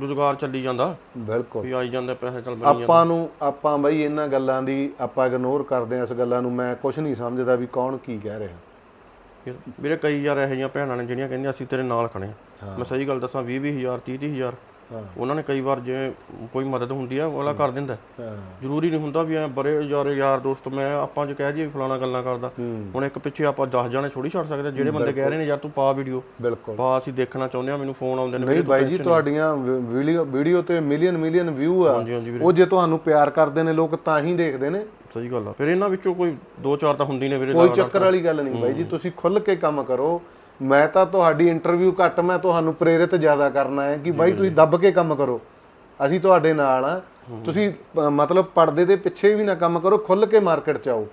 ਰੁਜ਼ਗਾਰ ਚੱਲੀ ਜਾਂਦਾ। ਬਿਲਕੁਲ। ਵੀ ਆਈ ਜਾਂਦੇ ਪੈਸੇ ਚੱਲ ਬਣੀ ਜਾਂਦੇ। ਆਪਾਂ ਨੂੰ ਆਪਾਂ ਬਈ ਇਹਨਾਂ ਗੱਲਾਂ ਦੀ ਆਪਾਂ ਇਗਨੋਰ ਕਰਦੇ ਹਾਂ ਇਸ ਗੱਲਾਂ ਨੂੰ ਮੈਂ ਕੁਝ ਨਹੀਂ ਸਮਝਦਾ ਵੀ ਕੌਣ ਕੀ ਕਹਿ ਰਿਹਾ। ਵੀਰੇ ਕਈ ਯਾਰ ਇਹੋ ਜਿਹੀਆਂ ਭੈਣਾਂ ਨੇ ਜਿਹੜੀਆਂ ਕਹਿੰਦੀਆਂ ਅਸੀਂ ਤੇਰੇ ਨਾਲ ਖੜੇ ਆ ਮੈਂ ਸਹੀ ਗੱਲ ਦੱਸਾਂ 20 20000 30 30000 ਹਾਂ ਉਹਨਾਂ ਨੇ ਕਈ ਵਾਰ ਜਿਵੇਂ ਕੋਈ ਮਦਦ ਹੁੰਦੀ ਆ ਉਹ ਅਗਲਾ ਕਰ ਦਿੰਦਾ। ਜ਼ਰੂਰੀ ਨਹੀਂ ਹੁੰਦਾ ਵੀ ਐ ਬੜੇ ਯਾਰ ਯਾਰ ਦੋਸਤ ਮੈਂ ਆਪਾਂ ਜੇ ਕਹਿ ਵੀ ਫਲਾਣਾ ਗੱਲਾਂ ਕਰਦਾ। ਹੁਣ ਇੱਕ ਪਿੱਛੇ ਆਪਾਂ 10 ਜਾਣੇ ਛੋੜੀ ਛੱਡ ਸਕਦੇ ਜਿਹੜੇ ਬੰਦੇ ਕਹਿ ਰਹੇ ਨੇ ਯਾਰ ਤੂੰ ਪਾ ਵੀਡੀਓ ਬਿਲਕੁਲ। ਪਾ ਅਸੀਂ ਦੇਖਣਾ ਚਾਹੁੰਦੇ ਆ ਮੈਨੂੰ ਫੋਨ ਆਉਂਦੇ ਨੇ ਨਹੀਂ ਬਾਈ ਜੀ ਤੁਹਾਡੀਆਂ ਵੀਡੀਓ ਵੀਡੀਓ ਤੇ ਮਿਲੀਅਨ ਮਿਲੀਅਨ ਵਿਊ ਆ। ਉਹ ਜੇ ਤੁਹਾਨੂੰ ਪਿਆਰ ਕਰਦੇ ਨੇ ਲੋਕ ਤਾਂ ਹੀ ਦੇਖਦੇ ਨੇ। ਸਹੀ ਗੱਲ ਆ। ਫਿਰ ਇਹਨਾਂ ਵਿੱਚੋਂ ਕੋਈ ਦੋ ਚਾਰ ਤਾਂ ਹੁੰਦੀ ਨੇ ਵੀਰੇ ਕੋਈ ਚੱਕਰ ਵਾਲੀ ਗੱਲ ਨਹੀਂ ਬਾਈ ਜੀ ਤੁਸੀਂ ਖੁੱਲ ਕੇ ਕੰਮ ਕਰੋ। ਮੈਂ ਤਾਂ ਤੁਹਾਡੀ ਇੰਟਰਵਿਊ ਘੱਟ ਮੈਂ ਤੁਹਾਨੂੰ ਪ੍ਰੇਰਿਤ ਜ਼ਿਆਦਾ ਕਰਨਾ ਹੈ ਕਿ ਬਾਈ ਤੁਸੀਂ ਦੱਬ ਕੇ ਕੰਮ ਕਰੋ। ਅਸੀਂ ਤੁਹਾਡੇ ਨਾਲ ਆ। ਤੁਸੀਂ ਮਤਲਬ ਪਰਦੇ ਦੇ ਪਿੱਛੇ ਵੀ ਨਾ ਕੰਮ ਕਰੋ ਖੁੱਲ ਕੇ ਮਾਰਕੀਟ ਚ ਆਓ।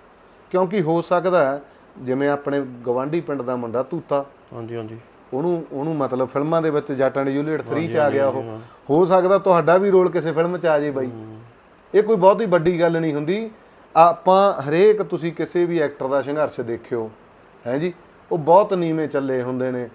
ਕਿਉਂਕਿ ਹੋ ਸਕਦਾ ਹੈ, ਜਿਵੇਂ ਆਪਣੇ ਗਵਾਂਢੀ ਪਿੰਡ ਦਾ ਮੁੰਡਾ ਤੂਤਾ ਹਾਂਜੀ ਹਾਂਜੀ। ਉਹਨੂੰ ਉਹਨੂੰ ਮਤਲਬ ਫਿਲਮਾਂ ਦੇ ਵਿੱਚ ਜੱਟ ਐਂਡ ਜੂਲੀਅਟ 3 ਚ ਆ ਗਿਆ ਉਹ। ਹੋ ਸਕਦਾ ਤੁਹਾਡਾ ਵੀ ਰੋਲ ਕਿਸੇ ਫਿਲਮ ਚ ਆ ਜੇ ਬਾਈ। ਇਹ ਕੋਈ ਬਹੁਤੀ ਵੱਡੀ ਗੱਲ ਨਹੀਂ ਹੁੰਦੀ। ਆਪਾਂ ਹਰੇਕ ਤੁਸੀਂ ਕਿਸੇ ਵੀ ਐਕਟਰ ਦਾ ਸੰਘਰਸ਼ ਦੇਖਿਓ। ਹੈ ਜੀ? ਉਹ ਬਹੁਤ ਨੀਵੇਂ ਚੱਲੇ ਹੁੰਦੇ ਨੇ।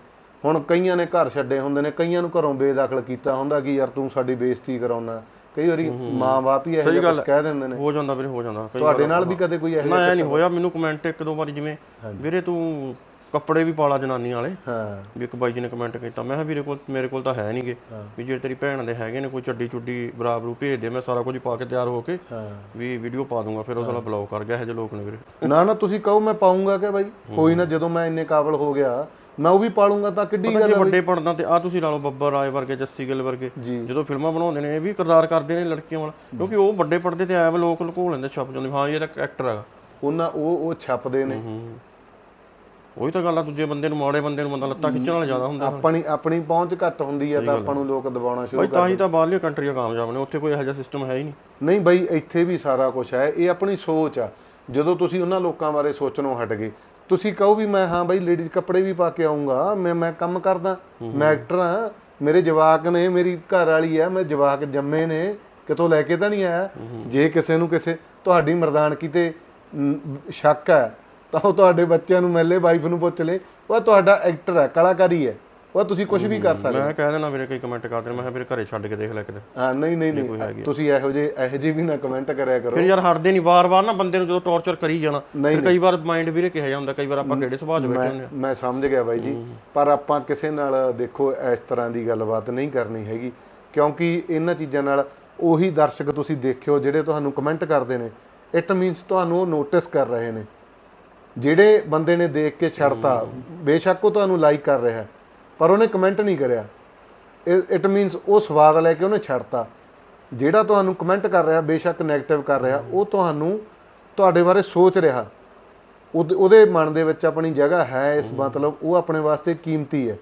ਹੁਣ ਕਈਆਂ ਨੇ ਘਰ ਛੱਡੇ ਹੁੰਦੇ ਨੇ ਕਈਆਂ ਨੂੰ ਘਰੋਂ ਬੇਦਖਲ ਕੀਤਾ ਹੁੰਦਾ ਕਿ ਯਾਰ ਤੂੰ ਸਾਡੀ ਬੇਇੱਜ਼ਤੀ ਕਰਾਉਣਾ। ਕਈ ਵਾਰੀ ਮਾਂ-ਬਾਪ ਹੀ ਇਹੋ ਜਿਹਾ ਕੁਝ ਕਹਿ ਦਿੰਦੇ ਨੇ। ਹੋ ਜਾਂਦਾ ਵੀਰੇ ਹੋ ਜਾਂਦਾ। ਤੁਹਾਡੇ ਨਾਲ ਵੀ ਕਦੇ ਕੋਈ ਇਹੋ ਨਾ ਐ ਨਹੀਂ ਹੋਇਆ ਮੈਨੂੰ ਕਮੈਂਟ ਇੱਕ ਦੋ ਵਾਰੀ ਜਿਵੇਂ ਵੀਰੇ ਤੂੰ ਕੱਪੜੇ ਵੀ ਪਾਲਾ ਜਨਾਨੀ ਵਾਲੇ। ਹਾਂ। ਵੀ ਇੱਕ ਬਾਈ ਜੀ ਨੇ ਕਮੈਂਟ ਕੀਤਾ। ਮੈਂ ਕਿਹਾ ਵੀਰੇ ਕੋਲ ਮੇਰੇ ਕੋਲ ਤਾਂ ਹੈ ਨਹੀਂਗੇ ਵੀ ਜੇ ਤੇਰੀ ਭੈਣ ਦੇ ਹੈਗੇ ਨੇ ਕੋਈ ਚੱਡੀ ਚੁੱਡੀ ਬਰਾਬਰੂ ਭੇਜ ਦੇ ਮੈਂ ਸਾਰਾ ਕੁਝ ਪਾ ਕੇ ਤਿਆਰ ਹੋ ਕੇ ਹਾਂ। ਵੀ ਵੀਡੀਓ ਪਾ ਦੂੰਗਾ ਫਿਰ ਉਹ ਸਾਲਾ ਬਲੌਕ ਕਰ ਗਿਆ ਇਹੋ ਜਿਹੇ ਲੋਕ ਨੇ ਵੀਰੇ। ਨਾ ਨਾ ਤੁਸੀਂ ਕਹੋ ਮੈਂ ਪਾਉਂਗਾ ਕਿ ਬਾਈ? ਕੋਈ ਨਾ ਜਦੋਂ ਮੈਂ ਇੰਨੇ ਕਾਬਲ ਹੋ ਗਿਆ ਮੈਂ ਉਹ ਵੀ ਪਾਲੂੰਗਾ ਤਾਂ ਕਿੱਡੀ ਗੱਲ ਜੇ ਆ ਵੱਡੇ ਪੜਦਾ ਤੇ ਆ ਤੁਸੀਂ ਲਾ ਲਓ ਬੱਬਰ ਰਾਏ ਵਰਗੇ ਜੱਸੀ ਗਿੱਲ ਵਰਗੇ ਜੀ। ਜਦੋਂ ਫਿਲਮਾਂ ਬਣਾਉਂਦੇ ਨੇ ਇਹ ਵੀ ਕਿਰਦਾਰ ਕਰਦੇ ਨੇ ਲੜਕੀਆਂ ਵਾਲਾ। ਕਿਉਂਕਿ ਉਹ ਵੱਡੇ ਪਰਦੇ ਤੇ ਆਇਆ ਵਾ ਲੋਕ ਲੁਕੋ ਲੈਂਦੇ ਛਪ ਜਾਂਦੇ ਹਾਂ ਇਹ ਐਕਟਰ ਹੈਗਾ ਉਹਨਾਂ ਉਹ ਉਹ ਛਪਦੇ ਨੇ। ਹੂੰ। ਉਹੀ ਤਾਂ ਗੱਲ ਆ ਦੂਜੇ ਬੰਦੇ ਨੂੰ ਮਾੜੇ ਬੰਦੇ ਨੂੰ ਬੰਦਾ ਲੱਤਾਂ ਖਿੱਚਣ ਵਾਲਾ ਜ਼ਿਆਦਾ ਹੁੰਦਾ ਆਪਣੀ ਆਪਣੀ ਪਹੁੰਚ ਘੱਟ ਹੁੰਦੀ ਆ ਤਾਂ ਆਪਾਂ ਨੂੰ ਲੋਕ ਦਬਾਉਣਾ ਸ਼ੁਰੂ ਬਾਈ ਤਾਂ ਹੀ ਤਾਂ ਬਾਹਰਲੀਆਂ ਕੰਟਰੀਆਂ ਕਾਮਯਾਬ ਨੇ ਉੱਥੇ ਕੋਈ ਇਹੋ ਜਿਹਾ ਸਿਸਟਮ ਹੈ ਹੀ ਨਹੀਂ। ਨਹੀਂ ਬਈ ਇੱਥੇ ਵੀ ਸਾਰਾ ਕੁਝ ਹੈ ਇਹ ਆਪਣੀ ਸੋਚ ਆ। ਜਦੋਂ ਤੁਸੀਂ ਉਹਨਾਂ ਲੋਕਾਂ ਬਾਰੇ ਸੋਚਣੋਂ ਹਟ ਗਏ ਤੁਸੀਂ ਕਹੋ ਵੀ ਮੈਂ ਹਾਂ ਬਈ ਲੇਡੀਜ਼ ਕੱਪੜੇ ਵੀ ਪਾ ਕੇ ਆਉਂਗਾ ਮੈਂ ਮੈਂ ਕੰਮ ਕਰਦਾ ਮੈਂ ਐਕਟਰ ਆ ਮੇਰੇ ਜਵਾਕ ਨੇ ਮੇਰੀ ਘਰ ਵਾਲੀ ਆ ਮੈਂ ਜਵਾਕ ਜੰਮੇ ਨੇ ਕਿਤੋਂ ਲੈ ਕੇ ਤਾਂ ਨਹੀਂ ਆਇਆ। ਜੇ ਕਿਸੇ ਨੂੰ ਕਿਸੇ ਤੁਹਾਡੀ ਮਰਦਾਨਗੀ ਤੇ ਸ਼ੱਕ ਹੈ ਤਾਂ ਉਹ ਤੁਹਾਡੇ ਬੱਚਿਆਂ ਨੂੰ ਮਿਲੇ ਵਾਈਫ ਨੂੰ ਪੁੱਛ ਲੈ ਉਹ ਤੁਹਾਡਾ ਐਕਟਰ ਹੈ ਕਲਾਕਾਰੀ ਹੈ ਉਹ ਤੁਸੀਂ ਕੁਝ ਵੀ ਕਰ ਸਕਦੇ ਮੈਂ ਕਹਿ ਦੇਣਾ ਵੀਰੇ ਕਈ ਕਮੈਂਟ ਕਰਦੇ ਨੇ ਮੈਂ ਕਿਹਾ ਵੀਰੇ ਘਰੇ ਛੱਡ ਕੇ ਦੇਖ ਲੈ ਕਿਤੇ ਹਾਂ ਨਹੀਂ ਨਹੀਂ ਨਹੀਂ ਤੁਸੀਂ ਇਹੋ ਜਿਹੇ ਇਹੋ ਜਿਹੇ ਵੀ ਨਾ ਕਮੈਂਟ ਕਰਿਆ ਕਰੋ। ਫਿਰ ਯਾਰ ਹਟਦੇ ਨਹੀਂ ਵਾਰ-ਵਾਰ ਨਾ ਬੰਦੇ ਨੂੰ ਜਦੋਂ ਟੌਰਚਰ ਕਰੀ ਜਾਣਾ ਫਿਰ ਕਈ ਵਾਰ ਮਾਈਂਡ ਵੀਰੇ ਕਿਹਾ ਜਾਂਦਾ ਕਈ ਵਾਰ ਆਪਾਂ ਕਿਹੜੇ ਸੁਭਾਅ 'ਚ ਬੈਠੇ ਹੁੰਦੇ ਆ। ਮੈਂ ਸਮਝ ਗਿਆ ਬਾਈ ਜੀ। ਪਰ ਆਪਾਂ ਕਿਸੇ ਨਾਲ ਦੇਖੋ ਇਸ ਤਰ੍ਹਾਂ ਦੀ ਗੱਲਬਾਤ ਨਹੀਂ ਕਰਨੀ ਹੈਗੀ ਕਿਉਂਕਿ ਇਹਨਾਂ ਚੀਜ਼ਾਂ ਨਾਲ ਉਹੀ ਦਰਸ਼ਕ ਤੁਸੀਂ ਦੇਖਿਓ ਜਿਹੜੇ ਤੁਹਾਨੂੰ ਕਮੈਂਟ ਕਰਦੇ ਨੇ। ਇਟ ਮੀਨਸ ਤੁਹਾਨੂੰ ਉਹ ਨੋਟਿਸ ਕਰ ਰਹੇ ਨੇ। ਜਿਹੜੇ ਬੰਦੇ ਨੇ ਦੇਖ ਕੇ ਛੱਡਤਾ ਬੇਸ਼ੱਕ ਉਹ ਤੁਹਾਨੂੰ ਲਾਈਕ ਕਰ ਰਿਹਾ ਪਰ ਉਹਨੇ ਕਮੈਂਟ ਨਹੀਂ ਕਰਿਆ। ਇਟ ਮੀਨਸ ਉਹ ਸਵਾਦ ਲੈ ਕੇ ਉਹਨੇ ਛੱਡਤਾ। ਜਿਹੜਾ ਤੁਹਾਨੂੰ ਕਮੈਂਟ ਕਰ ਰਿਹਾ ਬੇਸ਼ੱਕ 네ਗੇਟਿਵ ਕਰ ਰਿਹਾ ਉਹ ਤੁਹਾਨੂੰ ਤੁਹਾਡੇ ਬਾਰੇ ਸੋਚ ਰਿਹਾ। ਉਹਦੇ ਮਨ ਦੇ ਵਿੱਚ ਆਪਣੀ ਜਗ੍ਹਾ ਹੈ ਇਸ ਮਤਲਬ ਉਹ ਆਪਣੇ ਵਾਸਤੇ ਕੀਮਤੀ ਹੈ।